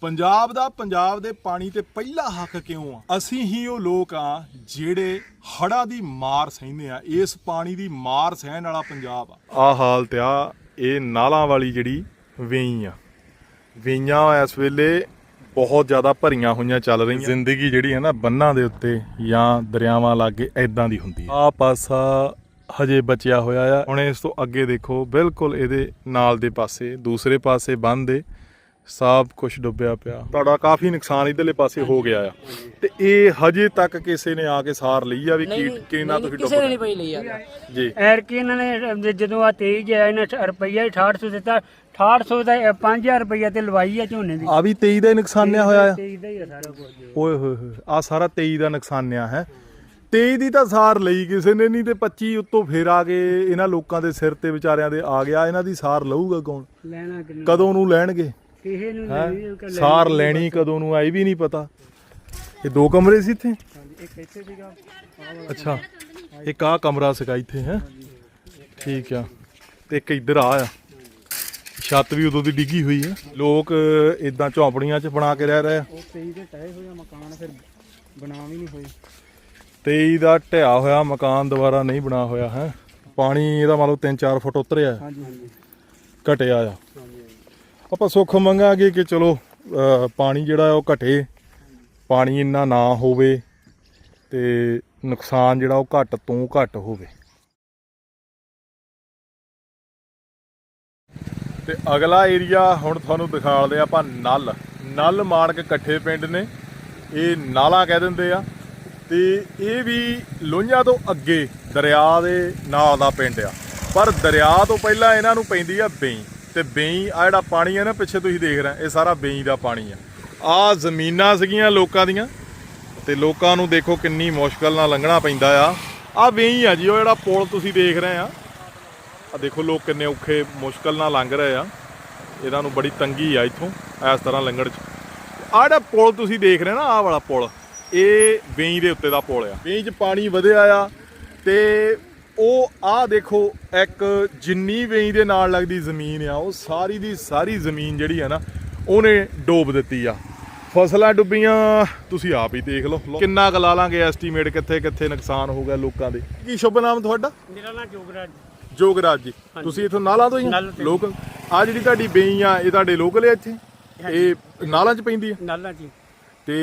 ਪੰਜਾਬ ਦਾ ਪੰਜਾਬ ਦੇ ਪਾਣੀ ਤੇ ਪਹਿਲਾ ਹੱਕ ਕਿਉਂ ਆ? ਅਸੀਂ ਹੀ ਉਹ ਲੋਕ ਆ ਜਿਹੜੇ ਹੜਾ ਦੀ ਮਾਰ ਸਹਿੰਦੇ ਆ। ਇਸ ਪਾਣੀ ਦੀ ਮਾਰ ਸਹਿਣ ਵਾਲਾ ਪੰਜਾਬ ਆ। ਆ ਹਾਲਤ ਆ, ਇਹ ਨਾਲਾਂ ਵਾਲੀ ਜਿਹੜੀ ਵੇਈ ਆ। ਵੇਈਆਂ ਇਸ ਵੇਲੇ ਬਹੁਤ ਜ਼ਿਆਦਾ ਭਰੀਆਂ ਹੋਈਆਂ ਚੱਲ ਰਹੀਆਂ। ਜ਼ਿੰਦਗੀ ਜਿਹੜੀ ਹੈ ਨਾ, ਬੰਨਾਂ ਦੇ ਉੱਤੇ ਜਾਂ ਦਰਿਆਵਾਂ ਲਾਗੇ ਐਦਾਂ ਦੀ ਹੁੰਦੀ ਆ। ਆ ਪਾਸਾ ਹਜੇ ਬਚਿਆ ਹੋਇਆ ਆ। ਹੁਣ ਇਸ ਤੋਂ ਅੱਗੇ ਦੇਖੋ, ਬਿਲਕੁਲ ਇਹਦੇ ਨਾਲ ਦੇ ਪਾਸੇ, ਦੂਸਰੇ ਪਾਸੇ ਬੰਨ ਦੇ ਸਭ ਕੁਝ ਡੁੱਬਿਆ ਪਿਆ। ਤੁਹਾਡਾ ਕਾਫੀ ਨੁਕਸਾਨ ਇਧਰਲੇ ਪਾਸੇ ਹੋ ਗਿਆ ਆ। ਤੇ ਇਹ ਹਜੇ ਤੱਕ ਕਿਸੇ ਨੇ ਆ ਕੇ ਸਾਰ ਲਈ ਆ ਵੀ ਕੀ ਕਿੰਨਾ ਤੁਸੀਂ ਕਿਸੇ ਨੇ ਨਹੀਂ ਡੁੱਬ ਪਈ ਲਈ ਯਾਰ ਜੀ। ਐਰ ਕੀ ਇਹਨਾਂ ਨੇ ਜਦੋਂ ਆ 23 ਜਿਹਾ ਇਹਨਾਂ ਰੁਪਈਆ 6800 ਦਿੱਤਾ। 6800 ਦਾ 5000 ਰੁਪਈਆ ਤੇ ਲਵਾਈ ਆ ਝੋਨੇ ਦੀ। ਆ ਵੀ 23 ਦਾ ਹੀ ਨੁਕਸਾਨਿਆ ਹੋਇਆ ਆ। 23 ਦਾ ਹੀ ਆ ਸਾਰਾ ਕੁਝ। ਓਏ ਹੋਏ ਹੋਏ ਆ ਸਾਰਾ 23 ਦਾ ਨੁਕਸਾਨਿਆ ਹੈ। 23 ਦੀ ਤਾਂ ਸਾਰ ਲਈ ਕਿਸੇ ਨੇ ਨਹੀਂ ਤੇ 25 ਉੱਤੋਂ ਫੇਰ ਆ ਕੇ ਇਹਨਾਂ ਲੋਕਾਂ ਦੇ ਸਿਰ ਤੇ ਵਿਚਾਰਿਆਂ ਦੇ ਆ ਗਿਆ। ਇਹਨਾਂ ਦੀ ਸਾਰ ਲਊਗਾ ਕੌਣ? ਲੈਣਾ ਕਿੰਨਾ ਕਦੋਂ ਨੂੰ ਲੈਣਗੇ? ਕਿਸੇ ਨੂੰ ਹੈਂ? ਨਹੀਂ ਕਿ ਸਾਰ ਲੈਣੀ ਕਦੋਂ ਨੂੰ ਆਈ ਵੀ ਨਹੀਂ ਪਤਾ। ਇਹ ਦੋ ਕਮਰੇ ਸੀ ਇੱਥੇ? ਇੱਕ ਇੱਥੇ ਸੀਗਾ। ਅੱਛਾ ਇੱਕ ਆ ਕਮਰਾ ਸੀਗਾ ਇੱਥੇ ਹੈ? ਠੀਕ ਆ। ਤੇ ਇੱਕ ਇੱਧਰ ਆ ਆ। ਛੱਤ ਵੀ ਉਦੋਂ ਦੀ ਡਿੱਗੀ ਹੋਈ ਹੈ ਲੋਕ ਇਦਾਂ ਝੌਂਪੜੀਆਂ 'ਚ ਬਣਾ ਕੇ ਰਹਿ ਰਹੇ ਆ। ਉਹ 23 ਦੇ ਟਾਏ ਹੋਇਆ ਮਕਾਨ ਫਿਰ ਬਣਾ ਵੀ ਨਹੀਂ ਹੋਈ 23 ਦਾ ਢਿਆ ਹੋਇਆ ਮਕਾਨ ਦੁਬਾਰਾ ਨਹੀਂ ਬਣਾ ਹੋਇਆ ਹੈ? ਪਾਣੀ ਇਹਦਾ ਮੰਨ ਲਓ 3-4 ਫੁੱਟ ਉਤਰਿਆ। ਹਾਂਜੀ ਹਾਂਜੀ। ਘਟਿਆ ਆ। ਆਪਾਂ ਸੁੱਖ ਮੰਗਾਂਗੇ ਕਿ ਚਲੋ ਪਾਣੀ ਜਿਹੜਾ ਹੈ ਉਹ ਘਟੇ। ਪਾਣੀ ਇੰਨਾ ਨਾ ਹੋਵੇ ਤੇ ਨੁਕਸਾਨ ਜਿਹੜਾ ਉਹ ਘੱਟ ਤੋਂ ਘੱਟ ਹੋਵੇ। ਤੇ ਅਗਲਾ ਏਰੀਆ ਹੁਣ ਤੁਹਾਨੂੰ ਦਿਖਾਉਂਦੇ ਆਪਾਂ ਨਲ। ਨਲ ਮਾਣਕ ਇਕੱਠੇ ਪਿੰਡ ਨੇ। ਇਹ ਨਾਲਾ ਕਹਿ ਦਿੰਦੇ ਆ। ਤੇ ਇਹ ਵੀ ਲੋਹੀਆਂ ਤੋਂ ਅੱਗੇ ਦਰਿਆ ਦੇ ਨਾਲ ਦਾ ਪਿੰਡ ਆ। ਪਰ ਦਰਿਆ ਤੋਂ ਪਹਿਲਾਂ ਇਹਨਾਂ ਨੂੰ ਪੈਂਦੀ ਆ ਬੇਈ। ਤੇ ਬੇਈ ਆ ਜਿਹੜਾ ਪਾਣੀ ਆ ਨਾ, ਪਿੱਛੇ ਤੁਸੀਂ ਦੇਖ ਰਹੇ ਇਹ ਸਾਰਾ ਬੇਈ ਦਾ ਪਾਣੀ ਆ ਆ ਜ਼ਮੀਨਾਂ ਸੀਗੀਆਂ ਲੋਕਾਂ ਦੀਆਂ, ਤੇ ਲੋਕਾਂ ਨੂੰ ਦੇਖੋ ਕਿੰਨੀ ਮੁਸ਼ਕਲ ਨਾਲ ਲੰਘਣਾ ਪੈਂਦਾ ਆ। ਆ ਬੇਈ ਆ ਜੀ, ਉਹ ਜਿਹੜਾ ਪੁਲ ਤੁਸੀਂ ਦੇਖ ਰਹੇ ਆ। ਆ ਦੇਖੋ ਲੋਕ ਕਿੰਨੇ ਔਖੇ, ਮੁਸ਼ਕਲ ਨਾਲ ਲੰਘ ਰਹੇ ਆ। ਇਹਨਾਂ ਨੂੰ ਬੜੀ ਤੰਗੀ ਆ ਇੱਥੋਂ, ਇਸ ਤਰ੍ਹਾਂ ਲੰਘਣ ਚ। ਆ ਜਿਹੜਾ ਪੁਲ ਤੁਸੀਂ ਦੇਖ ਰਹੇ ਨਾ, ਆਹ ਵਾਲਾ ਪੁਲ, ਇਹ ਬੇਈ ਦੇ ਉੱਤੇ ਦਾ ਪੁਲ ਆ। ਬੇਈ 'ਚ ਪਾਣੀ ਵਧਿਆ ਆ, ਤੇ ਉਹ ਆਹ ਦੇਖੋ ਇੱਕ ਜਿੰਨੀ ਵੇਈ ਦੇ ਨਾਲ ਲੱਗਦੀ ਜ਼ਮੀਨ ਆ ਉਹ ਸਾਰੀ ਦੀ ਸਾਰੀ ਜ਼ਮੀਨ ਜਿਹੜੀ ਆ ਨਾ ਉਹਨੇ ਡੋਬ ਦਿੱਤੀ ਆ। ਫਸਲਾਂ ਡੁੱਬੀਆਂ ਤੁਸੀਂ ਆਪ ਹੀ ਦੇਖ ਲਓ। ਕਿੰਨਾ ਕੁ ਲਾ ਲਾਂਗੇ ਐਸਟੀਮੇਟ ਕਿੱਥੇ ਕਿੱਥੇ ਨੁਕਸਾਨ ਹੋ ਗਿਆ ਲੋਕਾਂ ਦੇ। ਕੀ ਸ਼ੁਭ ਨਾਮ ਤੁਹਾਡਾ? ਮੇਰਾ ਨਾਂ ਜੋਗਰਾਜ ਜੋਗਰਾਜ ਜੀ। ਤੁਸੀਂ ਇਥੋਂ ਨਾਲਾਂ ਤੋਂ ਹੀ ਹੀ। ਲੋਕਲ? ਆ ਜਿਹੜੀ ਤੁਹਾਡੀ ਬੇਈ ਆ ਇਹ ਤੁਹਾਡੇ ਲੋਕਲ ਆ ਇੱਥੇ? ਇਹ ਨਾਲਾਂ 'ਚ ਪੈਂਦੀ ਆ? ਨਾਲਾ ਜੀ ਤੇ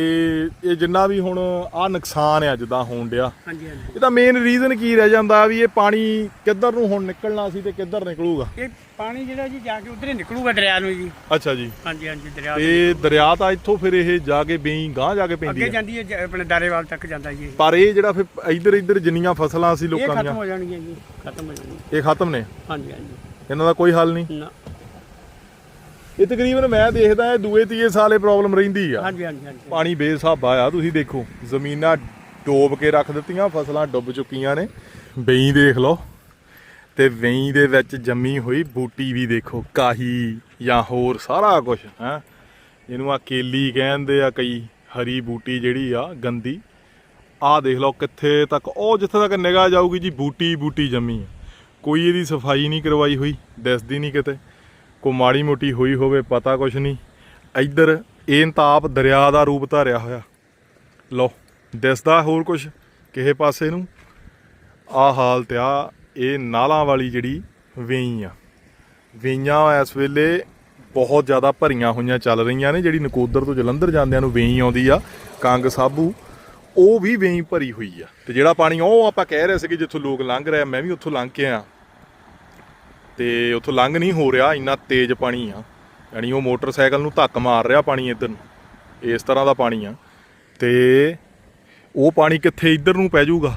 ਇਹ ਜਿੰਨਾ ਵੀ ਹੁਣ ਆ ਨੁਕਸਾਨ ਆ ਜਿੱਦਾਂ ਹੋਣ ਡਿਆ ਹਾਂਜੀ ਹਾਂਜੀ। ਇਹਦਾ ਮੇਨ ਰੀਜ਼ਨ ਕੀ ਰਹਿ ਜਾਂਦਾ ਵੀ ਇਹ ਪਾਣੀ ਕਿੱਧਰ ਨੂੰ ਹੁਣ ਨਿਕਲਣਾ ਸੀ ਤੇ ਕਿੱਧਰ ਨਿਕਲੂਗਾ? ਇਹ ਪਾਣੀ ਜਿਹੜਾ ਜੀ ਜਾ ਕੇ ਉਧਰ ਹੀ ਨਿਕਲੂਗਾ ਦਰਿਆ ਨੂੰ ਜੀ। ਅੱਛਾ ਜੀ। ਹਾਂਜੀ ਹਾਂਜੀ ਦਰਿਆ ਤੇ ਦਰਿਆ ਤਾਂ ਇੱਥੋਂ ਫਿਰ ਇਹ ਜਾ ਕੇ ਬੇਈ ਗਾਂ ਜਾ ਕੇ ਪੈਂਦੀ ਅੱਗੇ ਆ। ਜਾਂਦੀ ਹੈ ਜ- ਆਪਣੇ ਦਾਰੇਵਾਲ ਤੱਕ ਜਾਂਦਾ ਜੀ ਇਹ। ਪਰ ਇਹ ਜਿਹੜਾ ਫਿਰ ਇੱਧਰ ਇੱਧਰ ਜਿੰਨੀਆਂ ਫਸਲਾਂ ਸੀ ਇਹ ਲੋਕਾਂ ਖਤਮ ਦੀਆਂ ਹੋ ਜਾਣਗੀਆਂ ਜੀ ਖਤਮ ਹੋ ਜਾਣਗੀਆਂ। ਇਹ ਖਤਮ ਨੇ? ਹਾਂਜੀ ਹਾਂਜੀ। ਇਹਨਾਂ ਦਾ ਕੋਈ ਹੱਲ ਨਹੀਂ? ਨਾ। ਇਹ ਤਕਰੀਬਨ ਮੈਂ ਦੇਖਦਾ ਇਹ ਦੂਏ ਤੀਏ ਸਾਲੇ ਪ੍ਰੋਬਲਮ ਰਹਿੰਦੀ ਆ। ਹਾਂਜੀ ਹਾਂਜੀ ਹਾਂਜੀ। ਪਾਣੀ ਬੇਸਾਬਾ ਆ ਤੁਸੀਂ ਦੇਖੋ ਜ਼ਮੀਨਾਂ ਡੋਬ ਕੇ ਰੱਖ ਦਿੱਤੀਆਂ ਫਸਲਾਂ ਡੁੱਬ ਚੁੱਕੀਆਂ ਨੇ। ਬਈ ਦੇਖ ਲਓ ਤੇ ਵੇਈ ਦੇ ਵਿੱਚ ਜੰਮੀ ਹੋਈ ਬੂਟੀ ਵੀ ਦੇਖੋ ਕਾਹੀ ਜਾਂ ਹੋਰ ਸਾਰਾ ਕੁਝ ਹੈ। ਇਹਨੂੰ ਆ ਕੇਲੀ ਕਹਿੰਦੇ ਆ ਕਈ ਹਰੀ ਬੂਟੀ ਜਿਹੜੀ ਆ ਗੰਦੀ। ਆਹ ਦੇਖ ਲਓ ਕਿੱਥੇ ਤੱਕ ਉਹ ਜਿੱਥੇ ਤੱਕ ਨਿਗਾਹ ਜਾਊਗੀ ਜੀ ਬੂਟੀ ਬੂਟੀ ਜੰਮੀ ਆ। ਕੋਈ ਇਹਦੀ ਸਫ਼ਾਈ ਨਹੀਂ ਕਰਵਾਈ ਹੋਈ ਦਿਸਦੀ ਨਹੀਂ ਕਿਤੇ। ਕੋ ਮਾੜੀ ਮੋਟੀ ਹੋਈ ਹੋਵੇ, ਪਤਾ ਕੁਛ ਨਹੀਂ। ਇੱਧਰ ਇਹ ਤਾਪ ਦਰਿਆ ਦਾ ਰੂਪ ਧਾਰਿਆ ਹੋਇਆ। ਲਓ, ਦਿਸਦਾ ਹੋਰ ਕੁਛ ਕਿਸੇ ਪਾਸੇ ਨੂੰ। ਆ ਹਾਲਤ ਆ, ਇਹ ਨਾਲਾਂ ਵਾਲੀ ਜਿਹੜੀ ਵੇਈ ਆ। ਵੇਈਆਂ ਇਸ ਵੇਲੇ ਬਹੁਤ ਜ਼ਿਆਦਾ ਭਰੀਆਂ ਹੋਈਆਂ ਚੱਲ ਰਹੀਆਂ ਨੇ, ਜਿਹੜੀ ਨਕੋਦਰ ਤੋਂ ਜਲੰਧਰ ਜਾਂਦਿਆਂ ਨੂੰ ਵੇਈ ਆਉਂਦੀ ਆ, ਕੰਗ ਸਾਬੂ। ਉਹ ਵੀ ਵੇਈ ਭਰੀ ਹੋਈ ਆ। ਤੇ ਜਿਹੜਾ ਪਾਣੀ ਉਹ ਆਪਾਂ ਕਹਿ ਰਹੇ ਸੀਗੇ ਜਿੱਥੋਂ ਲੋਕ ਲੰਘ ਰਹੇ ਆ, ਮੈਂ ਵੀ ਉੱਥੋਂ ਲੰਘ ਕੇ ਆ ਤੇ ਉੱਥੋਂ ਲੰਘ ਨਹੀਂ ਹੋ ਰਿਹਾ, ਇੰਨਾ ਤੇਜ਼ ਪਾਣੀ ਆ। ਯਾਨੀ ਉਹ ਮੋਟਰਸਾਈਕਲ ਨੂੰ ਧੱਕ ਮਾਰ ਰਿਹਾ ਪਾਣੀ ਇੱਧਰ ਨੂੰ। ਇਸ ਤਰ੍ਹਾਂ ਦਾ ਪਾਣੀ ਆ। ਤੇ ਉਹ ਪਾਣੀ ਕਿੱਥੇ, ਇੱਧਰ ਨੂੰ ਪੈ ਜਾਊਗਾ?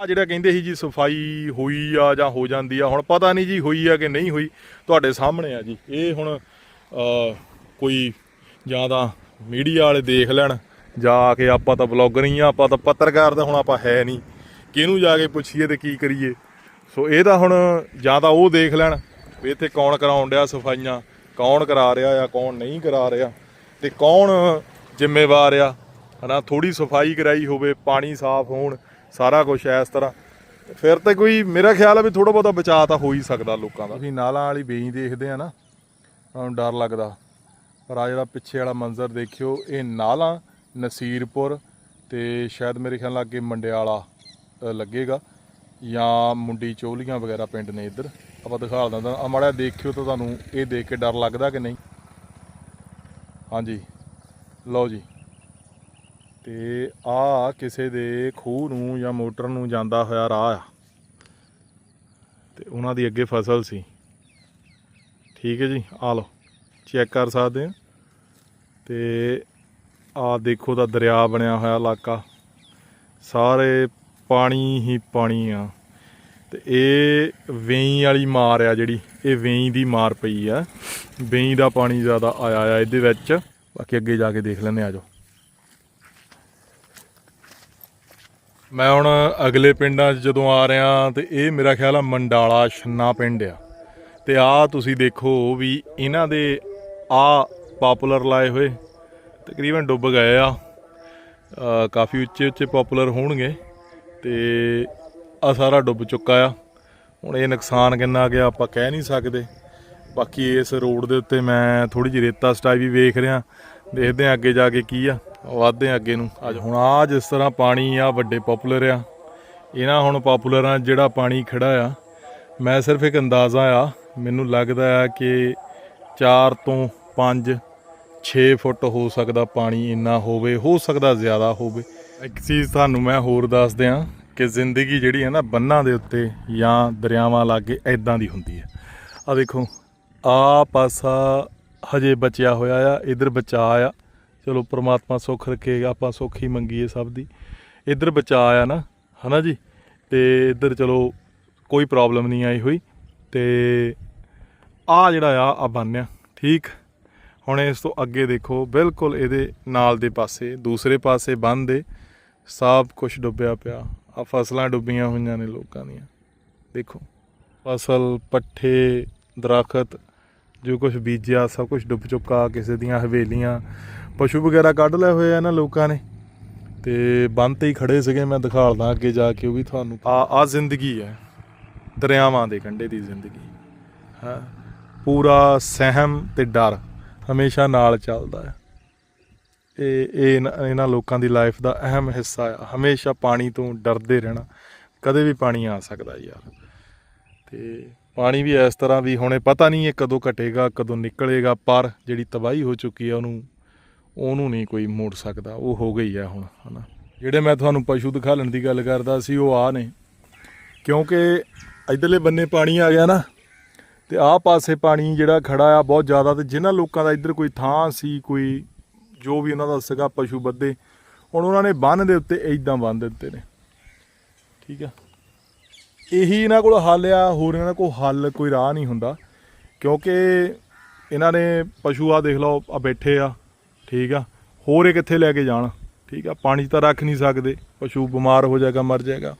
ਆ ਜਿਹੜਾ ਕਹਿੰਦੇ ਸੀ ਜੀ, ਸਫ਼ਾਈ ਹੋਈ ਆ ਜਾਂ ਹੋ ਜਾਂਦੀ ਆ, ਹੁਣ ਪਤਾ ਨਹੀਂ ਜੀ ਹੋਈ ਆ ਕਿ ਨਹੀਂ ਹੋਈ। ਤੁਹਾਡੇ ਸਾਹਮਣੇ ਆ ਜੀ। ਇਹ ਹੁਣ ਕੋਈ ਜਾਂ ਤਾਂ ਮੀਡੀਆ ਵਾਲੇ ਦੇਖ ਲੈਣ, ਜਾ ਕੇ ਆਪਾਂ ਤਾਂ ਬਲੌਗਰ ਹੀ ਆ, ਆਪਾਂ ਤਾਂ ਪੱਤਰਕਾਰ ਤਾਂ ਹੁਣ ਆਪਾਂ ਹੈ ਨਹੀਂ। ਕਿਹਨੂੰ ਜਾ ਕੇ ਪੁੱਛੀਏ ਤੇ ਕੀ ਕਰੀਏ? ਸੋ ਇਹ ਤਾਂ ਹੁਣ ਜਾਂ ਤਾਂ ਉਹ ਦੇਖ ਲੈਣ ਵੀ ਇੱਥੇ ਕੌਣ ਕਰਾਉਣ ਡਿਆ ਸਫਾਈਆਂ, ਕੌਣ ਕਰਾ ਰਿਹਾ ਆ, ਕੌਣ ਨਹੀਂ ਕਰਾ ਰਿਹਾ ਤੇ ਕੌਣ ਜ਼ਿੰਮੇਵਾਰ ਆ, ਹਨਾ? ਥੋੜੀ ਸਫ਼ਾਈ ਕਰਾਈ ਹੋਵੇ, ਪਾਣੀ ਸਾਫ਼ ਹੋਣ, ਸਾਰਾ ਕੁਝ ਇਸ ਤਰ੍ਹਾਂ। ਫਿਰ ਤੇ ਕੋਈ ਮੇਰਾ ਖਿਆਲ ਆ ਵੀ ਥੋੜਾ ਬਹੁਤਾ ਬਚਾਅ ਤਾਂ ਹੋ ਹੀ ਸਕਦਾ ਲੋਕਾਂ ਦਾ। ਤੁਸੀਂ ਨਾਲਾਂ ਵਾਲੀ ਬੇਈ ਦੇਖਦੇ ਆ ਨਾ, ਤੁਹਾਨੂੰ ਡਰ ਲੱਗਦਾ। ਪਰ ਆ ਜਿਹੜਾ ਪਿੱਛੇ ਵਾਲਾ ਮੰਜ਼ਰ ਦੇਖਿਓ, ਇਹ ਨਾਲਾਂ ਨਸੀਰਪੁਰ ਤੇ ਸ਼ਾਇਦ ਮੇਰੇ ਖਿਆਲ ਨਾਲ ਅੱਗੇ ਮੰਡਿਆਲਾ ਲੱਗੇਗਾ। ਜਾਂ ਮੁੰਡੀ ਚੋਲੀਆਂ ਵਗੈਰਾ ਪਿੰਡ ਨੇ ਇੱਧਰ। ਆਪਾਂ ਦਿਖਾ ਦਿੰਦਾ ਆ ਮਾੜਾ ਦੇਖਿਓ ਤਾਂ ਤੁਹਾਨੂੰ ਇਹ ਦੇਖ ਕੇ ਡਰ ਲੱਗਦਾ ਕਿ ਨਹੀਂ। ਹਾਂਜੀ। ਲਓ ਜੀ। ਤੇ ਆ ਕਿਸੇ ਦੇ ਖੂਹ ਨੂੰ ਜਾਂ ਮੋਟਰ ਨੂੰ ਜਾਂਦਾ ਹੋਇਆ ਰਾਹ ਆ। ਤੇ ਉਹਨਾਂ ਦੀ ਅੱਗੇ ਫਸਲ ਸੀ। ਠੀਕ ਹੈ ਜੀ। ਆ ਲਓ। ਚੈੱਕ ਕਰ ਸਕਦੇ ਆ ਤੇ ਆ ਦੇਖੋ ਦਾ ਦਰਿਆ ਬਣਿਆ ਹੋਇਆ ਇਲਾਕਾ। ਸਾਰੇ ਪਾਣੀ ਹੀ ਪਾਣੀ ਆ। ਤੇ ਇਹ ਵੇਈ ਵਾਲੀ ਮਾਰ ਆ ਜਿਹੜੀ, ਇਹ ਵੇਈ ਦੀ ਮਾਰ ਪਈ ਆ। ਵੇਈ ਦਾ ਪਾਣੀ ਜ਼ਿਆਦਾ ਆਇਆ ਆ ਇਹਦੇ ਵਿੱਚ। ਬਾਕੀ ਅੱਗੇ ਜਾ ਕੇ ਦੇਖ ਲੈਂਦੇ ਆ ਜਾਓ। ਮੈਂ ਹੁਣ ਅਗਲੇ ਪਿੰਡਾਂ 'ਚ ਜਦੋਂ ਆ ਰਿਹਾ ਤੇ ਇਹ ਮੇਰਾ ਖਿਆਲ ਆ ਮੰਡਾਲਾ ਛੰਨਾ ਪਿੰਡ ਆ। ਤੇ ਆ ਤੁਸੀਂ ਦੇਖੋ ਵੀ ਇਹਨਾਂ ਦੇ ਆ ਪਪੂਲਰ ਲਾਏ ਹੋਏ। ਤਕਰੀਬਨ ਡੁੱਬ ਗਏ ਆ। ਕਾਫੀ ਉੱਚੇ ਉੱਚੇ ਪਪੂਲਰ ਹੋਣਗੇ। ਤੇ ਆ ਸਾਰਾ ਡੁੱਬ ਚੁੱਕਾ ਆ। ਹੁਣ ਇਹ ਨੁਕਸਾਨ ਕਿੰਨਾ ਗਿਆ ਆਪਾਂ ਕਹਿ ਨਹੀਂ ਸਕਦੇ। ਬਾਕੀ ਇਸ ਰੋਡ ਦੇ ਉੱਤੇ ਮੈਂ ਥੋੜੀ ਜਿਹੀ ਰੇਤਾ ਸਟਾਈ ਵੀ ਵੇਖ ਰਿਹਾ। ਦੇਖਦੇ ਆ ਅੱਗੇ ਜਾ ਕੇ ਕੀ ਆ। ਵਾਧਦੇ ਆ ਅੱਗੇ ਨੂੰ। ਅੱਜ ਹੁਣ ਆ ਜਿਸ ਤਰ੍ਹਾਂ ਪਾਣੀ ਆ, ਵੱਡੇ ਪਪੂਲਰ ਆ। ਇਹਨਾਂ ਹੁਣ ਪਪੂਲਰਾਂ ਆ ਜਿਹੜਾ ਪਾਣੀ ਖੜਾ ਆ, ਮੈਂ ਸਿਰਫ ਇੱਕ ਅੰਦਾਜ਼ਾ ਆ, ਮੈਨੂੰ ਲੱਗਦਾ ਆ ਕਿ 4 ਤੋਂ 5 6 ਫੁੱਟ ਹੋ ਸਕਦਾ ਪਾਣੀ ਇੰਨਾ ਹੋਵੇ, ਹੋ ਸਕਦਾ ਜ਼ਿਆਦਾ ਹੋਵੇ। ਇੱਕ ਚੀਜ਼ ਤੁਹਾਨੂੰ ਮੈਂ ਹੋਰ ਦੱਸ ਦਿਆਂ ਕਿ ਜ਼ਿੰਦਗੀ ਜਿਹੜੀ ਹੈ ਨਾ ਬੰਨਾਂ ਦੇ ਉੱਤੇ ਜਾਂ ਦਰਿਆਵਾਂ ਲਾਗੇ ਐਦਾਂ ਦੀ ਹੁੰਦੀ ਹੈ। ਆ ਦੇਖੋ ਆ ਪਾਸਾ ਹਜੇ ਬਚਿਆ ਹੋਇਆ ਆ, ਇਧਰ ਬਚਾ ਆ। ਚਲੋ ਪ੍ਰਮਾਤਮਾ ਸੁੱਖ ਰੱਖੇ, ਆਪਾਂ ਸੁੱਖ ਹੀ ਮੰਗੀਏ ਸਭ ਦੀ। ਇਧਰ ਬਚਾ ਆ ਨਾ, ਹਨਾ ਜੀ? ਤੇ ਇਧਰ ਚਲੋ ਕੋਈ ਪ੍ਰੋਬਲਮ ਨਹੀਂ ਆਈ ਹੋਈ। ਤੇ ਆ ਜਿਹੜਾ ਆ ਆ ਬੰਨਿਆ ਠੀਕ? ਹੁਣ ਇਸ ਤੋਂ ਅੱਗੇ ਦੇਖੋ, ਬਿਲਕੁਲ ਇਹਦੇ ਨਾਲ ਦੇ ਪਾਸੇ, ਦੂਸਰੇ ਪਾਸੇ ਬੰਨ ਦੇ। ਸਭ ਕੁਝ ਡੁੱਬਿਆ ਪਿਆ। ਆ ਫਸਲਾਂ ਡੁੱਬੀਆਂ ਹੋਈਆਂ ਨੇ ਲੋਕਾਂ ਦੀਆਂ। ਦੇਖੋ, ਫਸਲ, ਪੱਠੇ, ਦਰਖਤ, ਜੋ ਕੁਝ ਬੀਜਿਆ, ਸਭ ਕੁਝ ਡੁੱਬ ਚੁੱਕਾ, ਕਿਸੇ ਦੀਆਂ ਹਵੇਲੀਆਂ। ਪਸ਼ੂ ਵਗੈਰਾ ਕੱਢ ਲਏ ਹੋਏ ਆ ਨਾ ਲੋਕਾਂ ਨੇ। ਤੇ ਬੰਨ ਤੇ ਹੀ ਖੜੇ ਸੀਗੇ, ਮੈਂ ਦਿਖਾਲਦਾ ਅੱਗੇ ਜਾ ਕੇ, ਉਹ ਵੀ ਤੁਹਾਨੂੰ ਆ ਆ ਜ਼ਿੰਦਗੀ ਹੈ। ਦਰਿਆਵਾਂ ਦੇ ਕੰਢੇ ਦੀ ਜ਼ਿੰਦਗੀ। ਹਾਂ? ਪੂਰਾ ਸਹਿਮ ਤੇ ਡਰ ਹਮੇਸ਼ਾ ਨਾਲ ਚੱਲਦਾ ਹੈ। ਇਹ ਇਹ ਇਹਨਾਂ- ਇਹਨਾਂ ਲੋਕਾਂ ਦੀ ਲਾਈਫ ਦਾ ਅਹਿਮ ਹਿੱਸਾ ਆ। ਹਮੇਸ਼ਾ ਪਾਣੀ ਤੋਂ ਡਰਦੇ ਰਹਿਣਾ, ਕਦੇ ਵੀ ਪਾਣੀ ਆ ਸਕਦਾ ਯਾਰ। ਤੇ ਪਾਣੀ ਵੀ ਇਸ ਤਰ੍ਹਾਂ ਵੀ ਹੁਣੇ ਪਤਾ ਨਹੀਂ ਇਹ ਕਦੋਂ ਘਟੇਗਾ, ਕਦੋਂ ਨਿਕਲੇਗਾ, ਪਰ ਜਿਹੜੀ ਤਬਾਹੀ ਹੋ ਚੁੱਕੀ ਆ ਉਹਨੂੰ ਉਹਨੂੰ ਨਹੀਂ ਕੋਈ ਮੋੜ ਸਕਦਾ। ਉਹ ਹੋ ਗਈ ਆ ਹੁਣ, ਹਨਾ। ਜਿਹੜੇ ਮੈਂ ਤੁਹਾਨੂੰ ਪਸ਼ੂ ਦਿਖਾਲਣ ਦੀ ਗੱਲ ਕਰਦਾ ਸੀ, ਉਹ ਆ ਨੇ। ਕਿਉਂਕਿ ਇਧਰਲੇ ਬੰਨੇ ਪਾਣੀ ਆ ਗਿਆ ਨਾ, ਤੇ ਆਹ ਪਾਸੇ ਪਾਣੀ ਜਿਹੜਾ ਖੜਾ ਆ, ਬਹੁਤ ਜ਼ਿਆਦਾ, ਤੇ ਜਿਨ੍ਹਾਂ ਲੋਕਾਂ ਦਾ ਇੱਧਰ ਕੋਈ ਥਾਂ ਸੀ, ਕੋਈ ਜੋ ਵੀ ਉਹਨਾਂ ਦਾ ਸੀਗਾ ਪਸ਼ੂ ਬੱਦੇ ਹੁਣ ਉਹਨਾਂ ਨੇ ਬੰਨ ਦੇ ਉੱਤੇ ਇਦਾਂ ਬੰਨ ਦਿੱਤੇ ਨੇ। ਠੀਕ ਆ? ਇਹੀ ਇਹਨਾਂ ਕੋਲ ਹੱਲ ਆ, ਹੋਰ ਇਹਨਾਂ ਕੋਲ ਹੱਲ ਕੋਈ ਰਾਹ ਨਹੀਂ ਹੁੰਦਾ, ਕਿਉਂਕਿ ਇਹਨਾਂ ਨੇ ਪਸ਼ੂ ਆ ਦੇਖ ਲਓ, ਆ ਬੈਠੇ ਆ, ਠੀਕ ਆ? ਹੋਰ ਇਹ ਕਿੱਥੇ ਲੈ ਕੇ ਜਾਣ? ਠੀਕ ਆ? ਪਾਣੀ 'ਚ ਤਾਂ ਰੱਖ ਨਹੀਂ ਸਕਦੇ, ਪਸ਼ੂ ਬਿਮਾਰ ਹੋ ਜਾਏਗਾ, ਮਰ ਜਾਏਗਾ।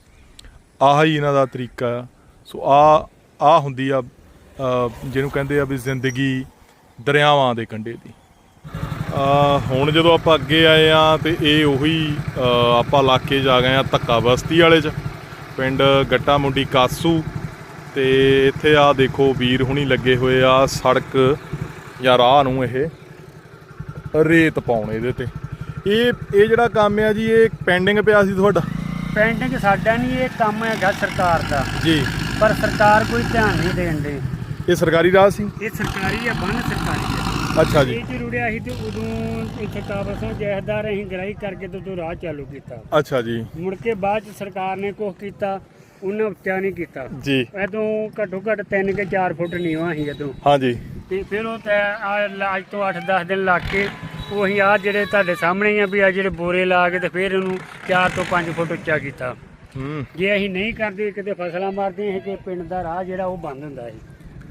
ਆਹ ਹੀ ਇਹਨਾਂ ਦਾ ਤਰੀਕਾ ਆ। ਸੋ ਆ ਆ ਹੁੰਦੀ ਆ ਜਿਹਨੂੰ ਕਹਿੰਦੇ ਆ ਵੀ ਜ਼ਿੰਦਗੀ ਦਰਿਆਵਾਂ ਦੇ ਕੰਢੇ ਦੀ। ਹੁਣ ਜਦੋਂ ਆਪਾਂ ਅੱਗੇ ਆਏ ਆ ਤੇ ਇਹ ਉਹੀ ਆਪਾਂ ਇਲਾਕੇ ਆ ਗਏ ਆ ਧੱਕਾ ਬਸਤੀ ਵਾਲੇ 'ਚ ਪਿੰਡ ਗੱਟਾ ਮੁੰਡੀ ਕਾਸੂ ਤੇ ਇੱਥੇ ਆ ਦੇਖੋ ਵੀਰ ਹੁਣੀ ਲੱਗੇ ਹੋਏ ਆ ਸੜਕ ਜਾਂ ਰਾਹ ਨੂੰ ਇਹ ਰੇਤ ਪਾਉਣ ਇਹਦੇ ਤੇ। ਇਹ ਇਹ ਜਿਹੜਾ ਕੰਮ ਆ ਜੀ ਇਹ ਪੈਂਡਿੰਗ ਪਿਆ ਸੀ ਤੁਹਾਡਾ? ਪੈਂਡਿੰਗ ਸਾਡਾ ਨਹੀਂ ਇਹ ਕੰਮ ਹੈਗਾ ਸਰਕਾਰ ਦਾ। ਜੀ। ਪਰ ਸਰਕਾਰ ਕੋਈ ਧਿਆਨ ਨਹੀਂ ਦੇਣ ਦੇ। ਇਹ ਸਰਕਾਰੀ ਰਾਹ ਸੀ? ਇਹ ਸਰਕਾਰੀ ਆ ਬੰਨ ਸਰਕਾਰੀ ਆ ਅੱਛਾ ਜੀ। ਇਹ ਚ ਰੁੜਿਆ ਸੀ ਤੇ ਉਦੋਂ ਇੱਥੇ ਕਾਬਲਸੋਂ ਜੈਸਦਾਰ ਅਸੀਂ ਗ੍ਰਾਈ ਕਰਕੇ ਤੇ ਉਦੋਂ ਰਾਹ ਚਾਲੂ ਕੀਤਾ। ਅੱਛਾ ਜੀ। ਮੁੜ ਕੇ ਬਾਅਦ ਚ ਸਰਕਾਰ ਨੇ ਕੁਛ ਕੀਤਾ ਉਹਨਾਂ ਉੱਚਾ ਨਹੀਂ ਕੀਤਾ। ਜੀ। ਇਦੋਂ ਘੱਟੋ ਘੱਟ 3 ਕੇ 4 ਫੁੱਟ ਨੀਵਾਂ ਸੀ ਇਦੋਂ ਹਾਂਜੀ ਤੇ ਫਿਰ ਉਹ ਤੇ ਆ ਅੱਜ ਤੋਂ 8-10 ਦਿਨ ਲੱਗ ਕੇ ਉਹੀ ਆ ਜਿਹੜੇ ਤੁਹਾਡੇ ਸਾਹਮਣੇ ਹੀ ਆ ਵੀ ਆ ਜਿਹੜੇ ਬੋਰੇ ਲਾ ਕੇ ਤੇ ਫਿਰ ਉਹਨੂੰ 4 ਤੋਂ 5 ਫੁੱਟ ਉੱਚਾ ਕੀਤਾ। ਹੂੰ। ਜੇ ਅਸੀਂ ਨਹੀਂ ਕਰਦੇ ਕਿਤੇ ਫਸਲਾਂ ਮਾਰਦੇ ਸੀ ਕਿ ਪਿੰਡ ਦਾ ਰਾਹ ਜਿਹੜਾ ਉਹ ਬੰਦ ਹੁੰਦਾ ਸੀ।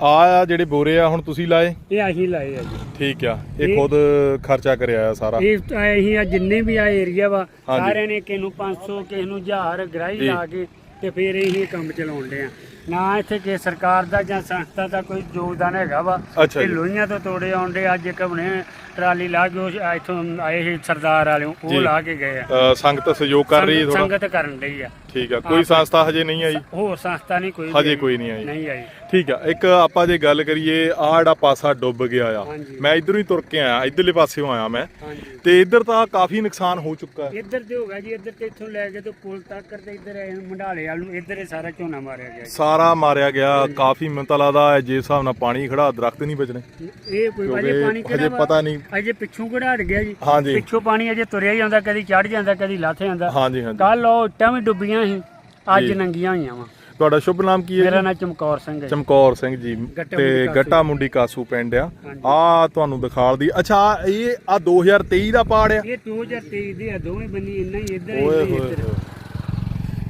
ਆ ਆ ਜਿਹੜੇ ਬੋਰੇ ਆ ਹੁਣ ਤੁਸੀਂ ਲਾਏ ਇਹ ਅਸੀਂ ਲਾਏ ਆ ਜੀ ਠੀਕ ਆ ਇਹ ਖੁਦ ਖਰਚਾ ਕਰਿਆ ਆ ਸਾਰਾ ਇਹ ਅਸੀਂ ਆ ਜਿੰਨੇ ਵੀ ਆ ਏਰੀਆ ਵਾ। ਸਾਰਿਆਂ ਨੇ ਕਿਸੇ ਨੂੰ 500 ਕਿਸੇ ਨੂੰ 1000 ਗ੍ਰਾਈ। ਲਾ ਕੇ ਤੇ ਫਿਰ ਇਹ ਕੰਮ ਚਲਾਉਣ ਦੇ ਆ ਨਾ ਇੱਥੇ ਕਿ ਸਰਕਾਰ ਦਾ ਜਾਂ ਸੰਸਥਾ ਦਾ ਕੋਈ ਯੋਗਦਾਨ ਹੈਗਾ ਵਾ ਇਹ। ਲੋਹੀਆਂ ਤੋਂ ਤੋੜੇ ਆਉਂਦੇ ਅੱਜ ਇੱਕ ਬਣੇ ਟਰਾਲੀ ਲਾ ਕੇ ਉਹ ਇੱਥੋਂ ਆਏ ਸੀ ਸਰਦਾਰ ਵਾਲਿਓ ਜੀ। ਉਹ ਲਾ ਕੇ ਗਏ ਆ ਸੰਗਤ ਸਹਿਯੋਗ ਕਰ ਰਹੀ ਥੋੜਾ ਸੰਗਤ ਕਰਨ ਲਈ ਆ ਠੀਕ ਆ ਕੋਈ ਸੰਸਥਾ ਹਜੇ ਨਹੀਂ ਆਈ? ਹੋਰ ਸੰਸਥਾ ਨਹੀਂ ਕੋਈ ਹਜੇ ਕੋਈ ਨਹੀਂ ਆਈ। ਨਹੀਂ ਆਈ। ਠੀਕ ਆ ਇੱਕ ਆਪਾਂ ਜੇ ਗੱਲ ਕਰੀਏ ਆ ਜਿਹੜਾ ਪਾਸਾ ਡੁੱਬ ਗਿਆ ਆ ਹਾਂਜੀ। ਮੈਂ ਇਧਰੋਂ ਹੀ ਤੁਰ ਕੇ ਆਇਆ ਇਧਰਲੇ ਪਾਸਿਓਂ ਆਇਆ ਮੈਂ। ਹਾਂਜੀ। ਤੇ ਇੱਧਰ ਤਾਂ ਕਾਫੀ ਨੁਕਸਾਨ ਹੋ ਚੁੱਕਾ ਹੈ। ਇੱਧਰ ਤੇ ਹੋ ਗਿਆ ਜੀ ਇੱਧਰ ਤੇ ਇੱਥੋਂ ਲੈ ਕੇ ਤੇ ਪੁਲ ਤੱਕ ਤੇ ਇੱਧਰ ਮੰਡਾਲੇ ਵਾਲ ਨੂੰ ਇੱਧਰ ਇਹ ਸਾਰਾ ਝੋਨਾ ਮਾਰਿਆ ਗਿਆ ਸਾਰਾ ਮਾਰਿਆ ਗਿਆ ਕਾਫੀ ਮੈਨੂੰ ਤਾਂ ਲੱਗਦਾ ਹੈ ਜੇ ਹਿਸਾਬ ਨਾਲ ਪਾਣੀ ਖੜਾ ਦਰਖਤ ਨਹੀਂ ਬਚਣੇ। ਇਹ ਕੋਈ ਅਜੇ ਪਾਣੀ ਹਜੇ ਕਿਹੜਾ ਵਾ? ਪਤਾ ਨਹੀਂ। ਅਜੇ ਪਿੱਛੋਂ ਘੜਾੜ ਗਿਆ ਜੀ। ਹਾਂਜੀ। ਪਿੱਛੋਂ ਪਾਣੀ ਅਜੇ ਤੁਰਿਆ ਹੀ ਜਾਂਦਾ ਕਦੀ ਚੜ ਜਾਂਦਾ ਕਦੀ ਲੱਥ ਜਾਂਦਾ। ਹਾਂਜੀ ਹਾਂਜੀ। ਕੱਲ ਉਹ ਇੱਟਾਂ ਵੀ ਡੁੱਬੀਆਂ ਸੀ ਅੱਜ ਜੀ। ਨੰਗੀਆਂ ਹੋਈਆਂ ਵਾ ਤੁਹਾਡਾ ਸ਼ੁਭ ਨਾਮ ਕੀ ਹੈ ਮੇਰਾ ਜੀ? ਨਾਮ ਚਮਕੌਰ ਸਿੰਘ ਹੈ ਚਮਕੌਰ ਸਿੰਘ ਜੀ ਗੱਟਾ ਤੇ ਮੁੰਡੀ। ਗੱਟਾ ਮੁੰਡੀ ਕਾਸੂ ਪਿੰਡ ਆ ਹਾਂਜੀ। ਆ ਤੁਹਾਨੂੰ ਦਿਖਾਲਦੀ ਅੱਛਾ ਇਹ ਆ 2023 ਦਾ ਪਾੜ ਆ ਇਹ 2023 ਦੇ ਆ ਦੋਵੇਂ ਬੰਨੀ ਇੰਨਾ ਹੀ ਇੱਧਰ ਓਏ ਇੰਨਾ ਹੀ ਹੋਏ ਇੱਧਰ ਹੋਏ।